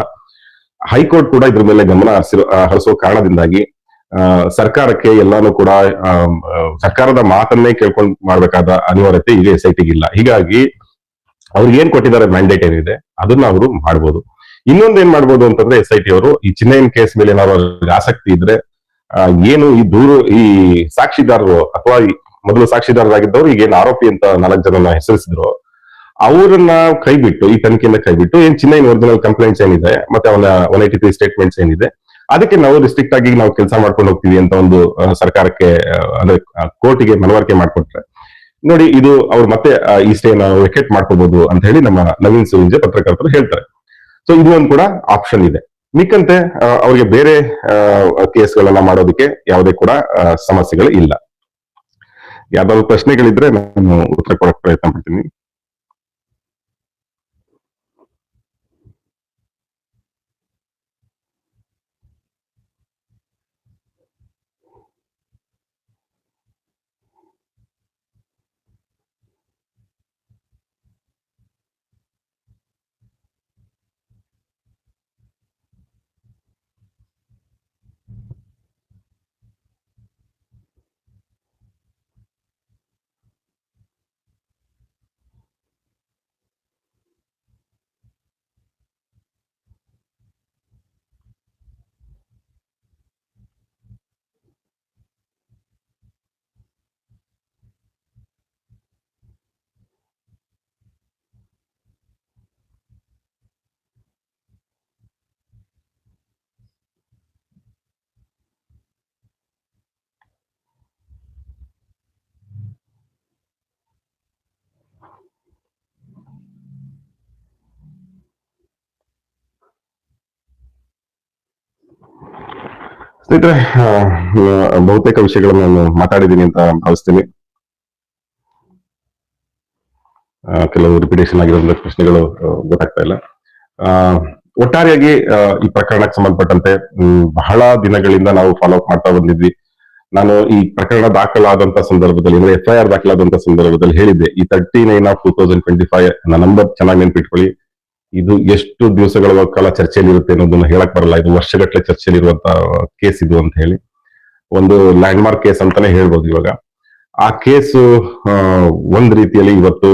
ಹೈಕೋರ್ಟ್ ಕೂಡ ಇದ್ರ ಮೇಲೆ ಗಮನ ಹರಿಸಿರೋ ಆ, ಹರಿಸೋ ಕಾರಣದಿಂದಾಗಿ ಸರ್ಕಾರಕ್ಕೆ ಎಲ್ಲಾನು ಕೂಡ ಸರ್ಕಾರದ ಮಾತನ್ನೇ ಕೇಳ್ಕೊಂಡ್ ಮಾಡ್ಬೇಕಾದ ಅನಿವಾರ್ಯತೆ ಈಗ ಎಸ್ ಐ ಟಿಗೆ ಇಲ್ಲ. ಹೀಗಾಗಿ ಅವ್ರಿಗೆ ಏನ್ ಕೊಟ್ಟಿದ್ದಾರೆ ಮ್ಯಾಂಡೇಟ್ ಏನಿದೆ ಅದನ್ನ ಅವರು ಮಾಡ್ಬೋದು. ಇನ್ನೊಂದ್ ಏನ್ ಮಾಡ್ಬೋದು ಅಂತಂದ್ರೆ ಎಸ್ ಐ ಟಿ ಅವರು ಈ ಚಿನ್ನೈನ್ ಕೇಸ್ ಮೇಲೆ ಏನಾದ್ರು ಆಸಕ್ತಿ ಇದ್ರೆ ಏನು ಈ ದೂರು, ಈ ಸಾಕ್ಷಿದಾರರು ಅಥವಾ ಮೊದಲು ಸಾಕ್ಷಿದಾರರಾಗಿದ್ದವರು ಈಗ ಏನ್ ಆರೋಪಿ ಅಂತ ನಾಲ್ಕು ಜನನ ಹೆಸರಿಸಿದ್ರು, ಅವರನ್ನ ಕೈಬಿಟ್ಟು, ಈ ತನಿಖೆಯಿಂದ ಕೈಬಿಟ್ಟು ಏನ್ ಚಿನ್ನೈನ್ ಒರಿಜಿನಲ್ ಕಂಪ್ಲೇಂಟ್ಸ್ ಏನಿದೆ, ಮತ್ತೆ ಅವನ ಒನ್ ಏಟಿ ತ್ರೀ ಸ್ಟೇಟ್ಮೆಂಟ್ಸ್ ಏನಿದೆ, ಅದಕ್ಕೆ ನಾವು ರಿಸ್ಟ್ರಿಕ್ಟ್ ಆಗಿ ನಾವು ಕೆಲಸ ಮಾಡ್ಕೊಂಡು ಹೋಗ್ತೀವಿ ಅಂತ ಒಂದು ಸರ್ಕಾರಕ್ಕೆ ಅಂದ್ರೆ ಕೋರ್ಟಿಗೆ ಮನವರಿಕೆ ಮಾಡ್ಕೊಟ್ರೆ. ನೋಡಿ, ಇದು ಅವ್ರು ಮತ್ತೆ ಈ ಸ್ಟೇನ ವೆಕೆಟ್ ಮಾಡ್ಕೋಬಹುದು ಅಂತ ಹೇಳಿ ನಮ್ಮ ನವೀನ್ ಸುರಿಂಜೆ ಪತ್ರಕರ್ತರು ಹೇಳ್ತಾರೆ. ಸೊ ಇದು ಒಂದು ಕೂಡ ಆಪ್ಷನ್ ಇದೆ. ಮಿಕ್ಕಂತೆ ಅವರಿಗೆ ಬೇರೆ ಕೇಸ್ಗಳನ್ನ ಮಾಡೋದಕ್ಕೆ ಯಾವುದೇ ಕೂಡ ಸಮಸ್ಯೆಗಳು ಇಲ್ಲ. ಯಾವ್ದಾದ್ರು ಪ್ರಶ್ನೆಗಳಿದ್ರೆ ನಾನು ಉತ್ತರ ಕೊಡಕ್ ಪ್ರಯತ್ನ ಮಾಡ್ತೀನಿ ಸ್ನೇಹಿತರೆ ಬಹುತೇಕ ವಿಷಯಗಳನ್ನು ನಾನು ಮಾತಾಡಿದ್ದೀನಿ ಅಂತ ಭಾವಿಸ್ತೀನಿ. ಕೆಲವು ರಿಪಿಟೇಷನ್ ಆಗಿರೋ ಪ್ರಶ್ನೆಗಳು ಗೊತ್ತಾಗ್ತಾ ಇಲ್ಲ. ಒಟ್ಟಾರೆಯಾಗಿ ಈ ಪ್ರಕರಣಕ್ಕೆ ಸಂಬಂಧಪಟ್ಟಂತೆ ಬಹಳ ದಿನಗಳಿಂದ ನಾವು ಫಾಲೋ ಅಪ್ ಮಾಡ್ತಾ ಬಂದಿದ್ವಿ. ನಾನು ಈ ಪ್ರಕರಣ ದಾಖಲಾದಂತ ಸಂದರ್ಭದಲ್ಲಿ, ಅಂದ್ರೆ ಎಫ್ ಐ ಆರ್ ದಾಖಲಾದಂತ ಸಂದರ್ಭದಲ್ಲಿ ಹೇಳಿದ್ದೆ, ಈ thirty nine of two thousand twenty five number ಚೆನ್ನಾಗಿ ನೆನ್ಪಿಟ್ಕೊಳ್ಳಿ. ಇದು ಎಷ್ಟು ದಿವಸಗಳ ಕಾಲ ಚರ್ಚೆಯಲ್ಲಿ ಇರುತ್ತೆ ಅನ್ನೋದನ್ನ ಹೇಳಕ್ ಬರಲ್ಲ. ಇದು ವರ್ಷಗಟ್ಟಲೆ ಚರ್ಚೆಯಲ್ಲಿ ಇರುವಂತ ಕೇಸ್ ಇದು ಅಂತ ಹೇಳಿ. ಒಂದು ಲ್ಯಾಂಡ್ ಮಾರ್ಕ್ ಕೇಸ್ ಅಂತಾನೆ ಹೇಳ್ಬೋದು ಇವಾಗ. ಆ ಕೇಸು ಒಂದ್ ರೀತಿಯಲ್ಲಿ ಇವತ್ತು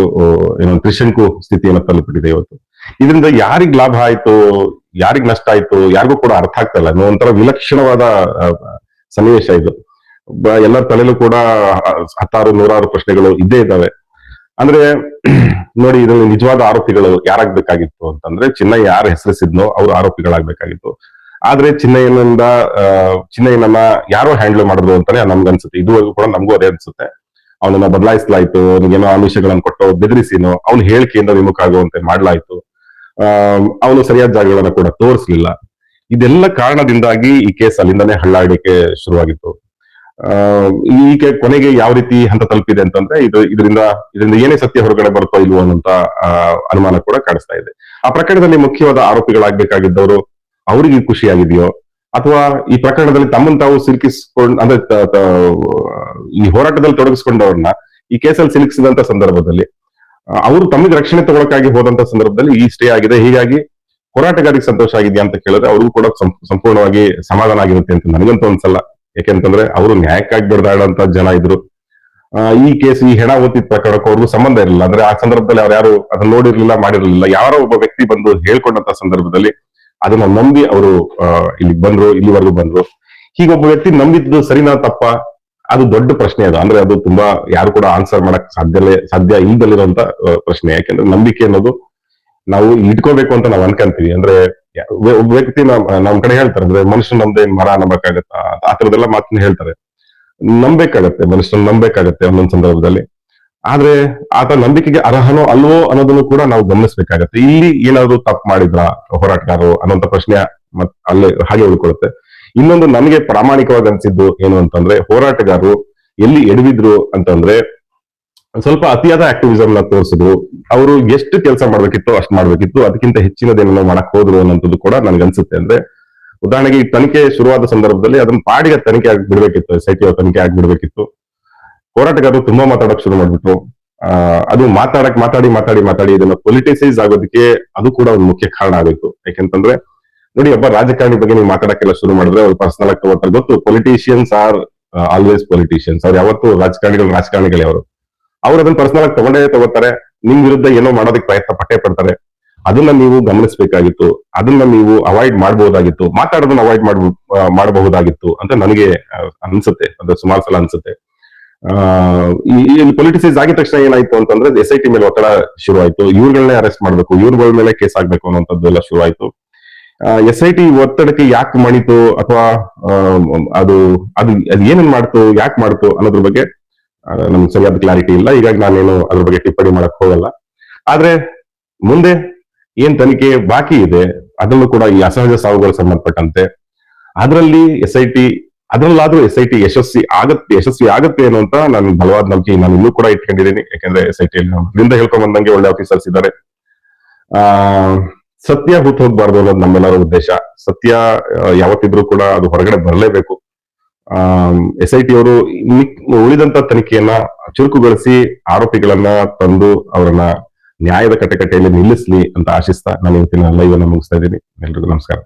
ಏನೋ ತ್ರಿಶಂಕು ಸ್ಥಿತಿಯನ್ನು ತಲುಪಿಟ್ಟಿದೆ ಇವತ್ತು. ಇದರಿಂದ ಯಾರಿಗ್ ಲಾಭ ಆಯ್ತು, ಯಾರಿಗ್ ನಷ್ಟ ಆಯ್ತು, ಯಾರಿಗೂ ಕೂಡ ಅರ್ಥ ಆಗ್ತಾ ಇಲ್ಲ. ಒಂಥರ ವಿಲಕ್ಷಣವಾದ ಸನ್ನಿವೇಶ ಇದು. ಎಲ್ಲರ ತಲೆಯಲ್ಲೂ ಕೂಡ ಹತ್ತಾರು, ನೂರಾರು ಪ್ರಶ್ನೆಗಳು ಇದ್ದೇ ಇದ್ದಾವೆ. ಅಂದ್ರೆ ನೋಡಿ, ಇದ್ರಲ್ಲಿ ನಿಜವಾದ ಆರೋಪಿಗಳು ಯಾರಾಗ್ಬೇಕಾಗಿತ್ತು ಅಂತಂದ್ರೆ ಚಿನ್ನಯ್ಯ ಯಾರು ಹೆಸರಿಸಿದ್ನೋ ಅವ್ರು ಆರೋಪಿಗಳಾಗ್ಬೇಕಾಗಿತ್ತು. ಆದ್ರೆ ಚಿನ್ನಯ್ಯನಿಂದ ಚಿನ್ನಯ್ಯನನ್ನ ಯಾರೋ ಹ್ಯಾಂಡಲ್ ಮಾಡಿದ್ರು ಅಂತಾನೆ ನಮ್ಗೆ ಅನ್ಸುತ್ತೆ ಇದುವರೆಗೂ ಕೂಡ ನಮಗೂ ಅದೇ ಅನ್ಸುತ್ತೆ. ಅವನನ್ನ ಬದಲಾಯಿಸಲಾಯ್ತು, ಅವನಿಗೇನೋ ಆಮಿಷಗಳನ್ನು ಕೊಟ್ಟು ಬೆದರಿಸಿನೋ, ಅವನ ಹೇಳಿಕೆಯಿಂದ ವಿಮುಖ ಆಗುವಂತೆ ಮಾಡಲಾಯ್ತು. ಅವನು ಸರಿಯಾದ ಜಾಗಗಳನ್ನ ಕೂಡ ತೋರಿಸ್ಲಿಲ್ಲ. ಇದೆಲ್ಲ ಕಾರಣದಿಂದಾಗಿ ಈ ಕೇಸ್ ಅಲ್ಲಿಂದಾನೇ ಹಳ್ಳಾಡಿಕೆ ಶುರುವಾಗಿತ್ತು. ಆ, ಈ ಕೆ- ಕೊನೆಗೆ ಯಾವ ರೀತಿ ಹಂತ ತಲುಪಿದೆ ಅಂತಂದ್ರೆ ಇದು ಇದರಿಂದ ಇದರಿಂದ ಏನೇ ಸತ್ಯ ಹೊರಗಡೆ ಬರುತ್ತೋ ಇಲ್ವೋ ಅನ್ನೋಂತ ಅನುಮಾನ ಕೂಡ ಕಾಣಿಸ್ತಾ ಇದೆ. ಆ ಪ್ರಕರಣದಲ್ಲಿ ಮುಖ್ಯವಾದ ಆರೋಪಿಗಳಾಗ್ಬೇಕಾಗಿದ್ದವರು ಅವರಿಗೆ ಖುಷಿಯಾಗಿದೆಯೋ? ಅಥವಾ ಈ ಪ್ರಕರಣದಲ್ಲಿ ತಮ್ಮನ್ನು ತಾವು ಸಿಲುಕಿಸ್ಕೊಂಡ್ ಅಂದ್ರೆ ಈ ಹೋರಾಟದಲ್ಲಿ ತೊಡಗಿಸ್ಕೊಂಡವ್ರನ್ನ ಈ ಕೇಸಲ್ಲಿ ಸಿಲುಕಿಸಿದಂತ ಸಂದರ್ಭದಲ್ಲಿ ಅವರು ತಮಗೆ ರಕ್ಷಣೆ ತಗೊಳಕ್ಕಾಗಿ ಹೋದಂತ ಸಂದರ್ಭದಲ್ಲಿ ಈ ಸ್ಟೇ ಆಗಿದೆ ಹೀಗಾಗಿ ಹೋರಾಟಗಾರಿಗೆ ಸಂತೋಷ ಆಗಿದೆಯಾ ಅಂತ ಕೇಳಿದ್ರೆ ಅವ್ರಿಗೂ ಕೂಡ ಸಂಪೂರ್ಣವಾಗಿ ಸಮಾಧಾನ ಆಗಿರುತ್ತೆ ಅಂತ ನನಗಂತೂ ಅನ್ಸಲ್ಲ. ಯಾಕೆಂತಂದ್ರೆ ಅವರು ನ್ಯಾಯಕ್ಕಾಗಿ ಬೆಳೆದಾಡಂತ ಜನ ಇದ್ರು. ಈ ಕೇಸ್ ಈ ಹೆಣ ಓದಿದ ಪ್ರಕರಣಕ್ಕೂ ಅವ್ರಿಗೂ ಸಂಬಂಧ ಇರಲಿಲ್ಲ. ಅಂದ್ರೆ ಆ ಸಂದರ್ಭದಲ್ಲಿ ಅವ್ರು ಯಾರು ಅದನ್ನ ನೋಡಿರ್ಲಿಲ್ಲ, ಮಾಡಿರಲಿಲ್ಲ, ಯಾರೋ ಒಬ್ಬ ವ್ಯಕ್ತಿ ಬಂದು ಹೇಳ್ಕೊಂಡಂತ ಸಂದರ್ಭದಲ್ಲಿ ಅದನ್ನ ನಂಬಿ ಅವರು ಇಲ್ಲಿ ಬಂದ್ರು, ಇಲ್ಲಿವರೆಗೂ ಬಂದ್ರು. ಹೀಗೊಬ್ಬ ವ್ಯಕ್ತಿ ನಂಬಿದ್ದು ಸರಿನಾ ತಪ್ಪ? ಅದು ದೊಡ್ಡ ಪ್ರಶ್ನೆ ಅದು. ಅಂದ್ರೆ ಅದು ತುಂಬಾ ಯಾರು ಕೂಡ ಆನ್ಸರ್ ಮಾಡಕ್ ಸಾಧ್ಯ ಸಾಧ್ಯ ಇಲ್ದಲ್ಲಿರುವಂತ ಪ್ರಶ್ನೆ. ಯಾಕೆಂದ್ರೆ ನಂಬಿಕೆ ಅನ್ನೋದು ನಾವು ಇಟ್ಕೋಬೇಕು ಅಂತ ನಾವು ಅನ್ಕಂತೀವಿ. ಅಂದ್ರೆ ಒಬ್ಬ ವ್ಯಕ್ತಿ ನಮ್ ನಮ್ ಕಡೆ ಹೇಳ್ತಾರೆ, ಅಂದ್ರೆ ಮನುಷ್ಯನ ನಮ್ದೇ ಮರ ನಂಬಕ್ಕಾಗತ್ತಾ? ಆ ತರದೆಲ್ಲ ಮಾತನ್ನ ಹೇಳ್ತಾರೆ. ನಂಬೇಕಾಗತ್ತೆ ಮನುಷ್ಯನ ನಂಬೇಕಾಗತ್ತೆ ಒಂದೊಂದ್ ಸಂದರ್ಭದಲ್ಲಿ. ಆದ್ರೆ, ಆತ ನಂಬಿಕೆಗೆ ಅರ್ಹನೋ ಅಲ್ವೋ ಅನ್ನೋದನ್ನು ಕೂಡ ನಾವು ಗಮನಿಸ್ಬೇಕಾಗತ್ತೆ. ಇಲ್ಲಿ ಏನಾದ್ರು ತಪ್ಪು ಮಾಡಿದ್ರ ಹೋರಾಟಗಾರರು ಅನ್ನೋಂತ ಪ್ರಶ್ನೆ ಮತ್ ಅಲ್ಲೇ ಹಾಗೆ ಉಳ್ಕೊಳುತ್ತೆ. ಇನ್ನೊಂದು ನನಗೆ ಪ್ರಾಮಾಣಿಕವಾಗಿ ಅನ್ಸಿದ್ದು ಏನು ಅಂತಂದ್ರೆ, ಹೋರಾಟಗಾರರು ಎಲ್ಲಿ ಎಡವಿದ್ರು ಅಂತಂದ್ರೆ ಸ್ವಲ್ಪ ಅತಿಯಾದ ಆಕ್ಟಿವಿಸಮ್ನ ತೋರಿಸಿದ್ರು. ಅವರು ಎಷ್ಟು ಕೆಲಸ ಮಾಡ್ಬೇಕಿತ್ತು ಅಷ್ಟು ಮಾಡ್ಬೇಕಿತ್ತು. ಅದಕ್ಕಿಂತ ಹೆಚ್ಚಿನದೇನೋ ಮಾಡಕ್ ಹೋದ್ರು ಅನ್ನೋದು ಕೂಡ ನನ್ಗನ್ಸುತ್ತೆ. ಅಂದ್ರೆ ಉದಾಹರಣೆಗೆ ಈ ತನಿಖೆ ಶುರುವಾದ ಸಂದರ್ಭದಲ್ಲಿ ಅದನ್ನ ಪಾಡಿಗೆ ತನಿಖೆ ಆಗಿ ಬಿಡ್ಬೇಕಿತ್ತು ಎಸ್ ಐ ಟಿ ತನಿಖೆ ಆಗಿ ಬಿಡ್ಬೇಕಿತ್ತು ಹೋರಾಟಗಾರರು ತುಂಬಾ ಮಾತಾಡಕ್ ಶುರು ಮಾಡ್ಬಿಟ್ರು. ಅದು ಮಾತಾಡಕ್ ಮಾತಾಡಿ ಮಾತಾಡಿ ಮಾತಾಡಿ ಇದನ್ನ ಪೊಲಿಟಿಸೈಸ್ ಆಗೋದಕ್ಕೆ ಅದು ಕೂಡ ಒಂದು ಮುಖ್ಯ ಕಾರಣ ಆಗಿತ್ತು ಯಾಕೆಂತಂದ್ರೆ, ನೋಡಿ, ಒಬ್ಬ ರಾಜಕಾರಣಿ ಬಗ್ಗೆ ನೀವು ಮಾತಾಡಕ್ಕೆಲ್ಲ ಶುರು ಮಾಡಿದ್ರೆ ಅವ್ರು ಪರ್ಸನಲ್ ಆಗಿ ತಗೋತಾರೆ. ಗೊತ್ತು ಪೊಲಿಟಿಷಿಯನ್ಸ್ ಆರ್ ಆಲ್ವೇಸ್ ಪೊಲಿಟಿಷಿಯನ್ಸ್ ಅವ್ರು ಯಾವತ್ತು ರಾಜಕಾರಣಿಗಳು, ರಾಜಕಾರಣಿಗಳೇ ಅವರು. ಅವ್ರು ಅದನ್ನ ಪರ್ಸನಲ್ ಆಗಿ ತಗೊಂಡೇ ತಗೋತಾರೆ. ನಿಮ್ ವಿರುದ್ಧ ಏನೋ ಮಾಡೋದಕ್ಕೆ ಪ್ರಯತ್ನ ಪಟ್ಟೆ ಪಡ್ತಾರೆ. ಅದನ್ನ ನೀವು ಗಮನಿಸಬೇಕಾಗಿತ್ತು. ಅದನ್ನ ನೀವು ಅವಾಯ್ಡ್ ಮಾಡಬಹುದಾಗಿತ್ತು ಮಾತಾಡೋದನ್ನ ಅವಾಯ್ಡ್ ಮಾಡ್ ಮಾಡಬಹುದಾಗಿತ್ತು ಅಂತ ನನಗೆ ಅನ್ಸುತ್ತೆ. ಅಂದ್ರೆ ಸುಮಾರು ಸಲ ಅನ್ಸುತ್ತೆ. ಆ, ಈ- ಪೊಲಿಟಿಸೈಸ್ ಆಗಿದ ತಕ್ಷಣ ಏನಾಯ್ತು ಅಂತಂದ್ರೆ ಎಸ್ ಐ ಟಿ ಮೇಲೆ ಒತ್ತಡ ಶುರುವಾಯ್ತು. ಇವ್ರುಗಳನ್ನೇ ಅರೆಸ್ಟ್ ಮಾಡ್ಬೇಕು. ಇವ್ರುಗಳ ಮೇಲೆ ಕೇಸ್ ಆಗ್ಬೇಕು ಅನ್ನೋಂಥದ್ದು ಎಲ್ಲ ಶುರುವಾಯ್ತು. ಎಸ್ ಐ ಟಿ ಒತ್ತಡಕ್ಕೆ ಯಾಕೆ ಮಣಿತು? ಅಥವಾ ಅದು ಅದು ಅದು ಏನೇನ್ ಮಾಡ್ತು? ಯಾಕೆ ಮಾಡ್ತು ಅನ್ನೋದ್ರ ಬಗ್ಗೆ ನಮ್ಗೆ ಸರಿಯಾದ ಕ್ಲಾರಿಟಿ ಇಲ್ಲ. ಹೀಗಾಗಿ ನಾನೇನು ಅದ್ರ ಬಗ್ಗೆ ಟಿಪ್ಪಣಿ ಮಾಡಕ್ ಹೋಗಲ್ಲ. ಆದ್ರೆ ಮುಂದೆ ಏನ್ ತನಿಖೆ ಬಾಕಿ ಇದೆ, ಅದನ್ನು ಕೂಡ ಈ ಅಸಹಜ ಸಾವುಗಳು ಸಂಬಂಧಪಟ್ಟಂತೆ, ಅದರಲ್ಲಿ ಎಸ್ ಐ ಟಿ ಅದರಲ್ಲಾದ್ರೂ ಎಸ್ ಐ ಟಿ ಯಶಸ್ವಿ ಆಗತ್ತೆ ಯಶಸ್ವಿ ಆಗತ್ತೆ ಏನು ಅಂತ ನಾನು ಬಲವಾದ ನಂಬಿಕೆ ನಾನು ಇನ್ನೂ ಕೂಡ ಇಟ್ಕೊಂಡಿದ್ದೀನಿ. ಯಾಕಂದ್ರೆ ಎಸ್ ಐ ಟಿಯಲ್ಲಿ ಹೇಳ್ಕೊಂಡ್ ಬಂದಂಗೆ ಒಳ್ಳೆ ಆಫೀಸರ್ಸ್ ಇದ್ದಾರೆ. ಆ, ಸತ್ಯ ಹುಟ್ಟು ಹೋಗ್ಬಾರ್ದು ಅನ್ನೋದು ನಮ್ಮೆಲ್ಲರ ಉದ್ದೇಶ. ಸತ್ಯ ಯಾವತ್ತಿದ್ರೂ ಕೂಡ ಅದು ಹೊರಗಡೆ ಬರಲೇಬೇಕು. ಎಸ್ ಐ ಟಿ ಅವರು ಉಳಿದಂತ ತನಿಖೆಯನ್ನ ಚುರುಕುಗೊಳಿಸಿ ಆರೋಪಿಗಳನ್ನ ತಂದು ಅವರನ್ನ ನ್ಯಾಯದ ಕಟಕಟೆಯಲ್ಲಿ ನಿಲ್ಲಿಸ್ಲಿ ಅಂತ ಆಶಿಸ್ತಾ ನಾನು ಇವತ್ತಿನ ಲೈವ್ ಅನ್ನು ಮುಗಿಸ್ತಾ ಇದ್ದೀನಿ. ಎಲ್ರಿಗೂ ನಮಸ್ಕಾರ.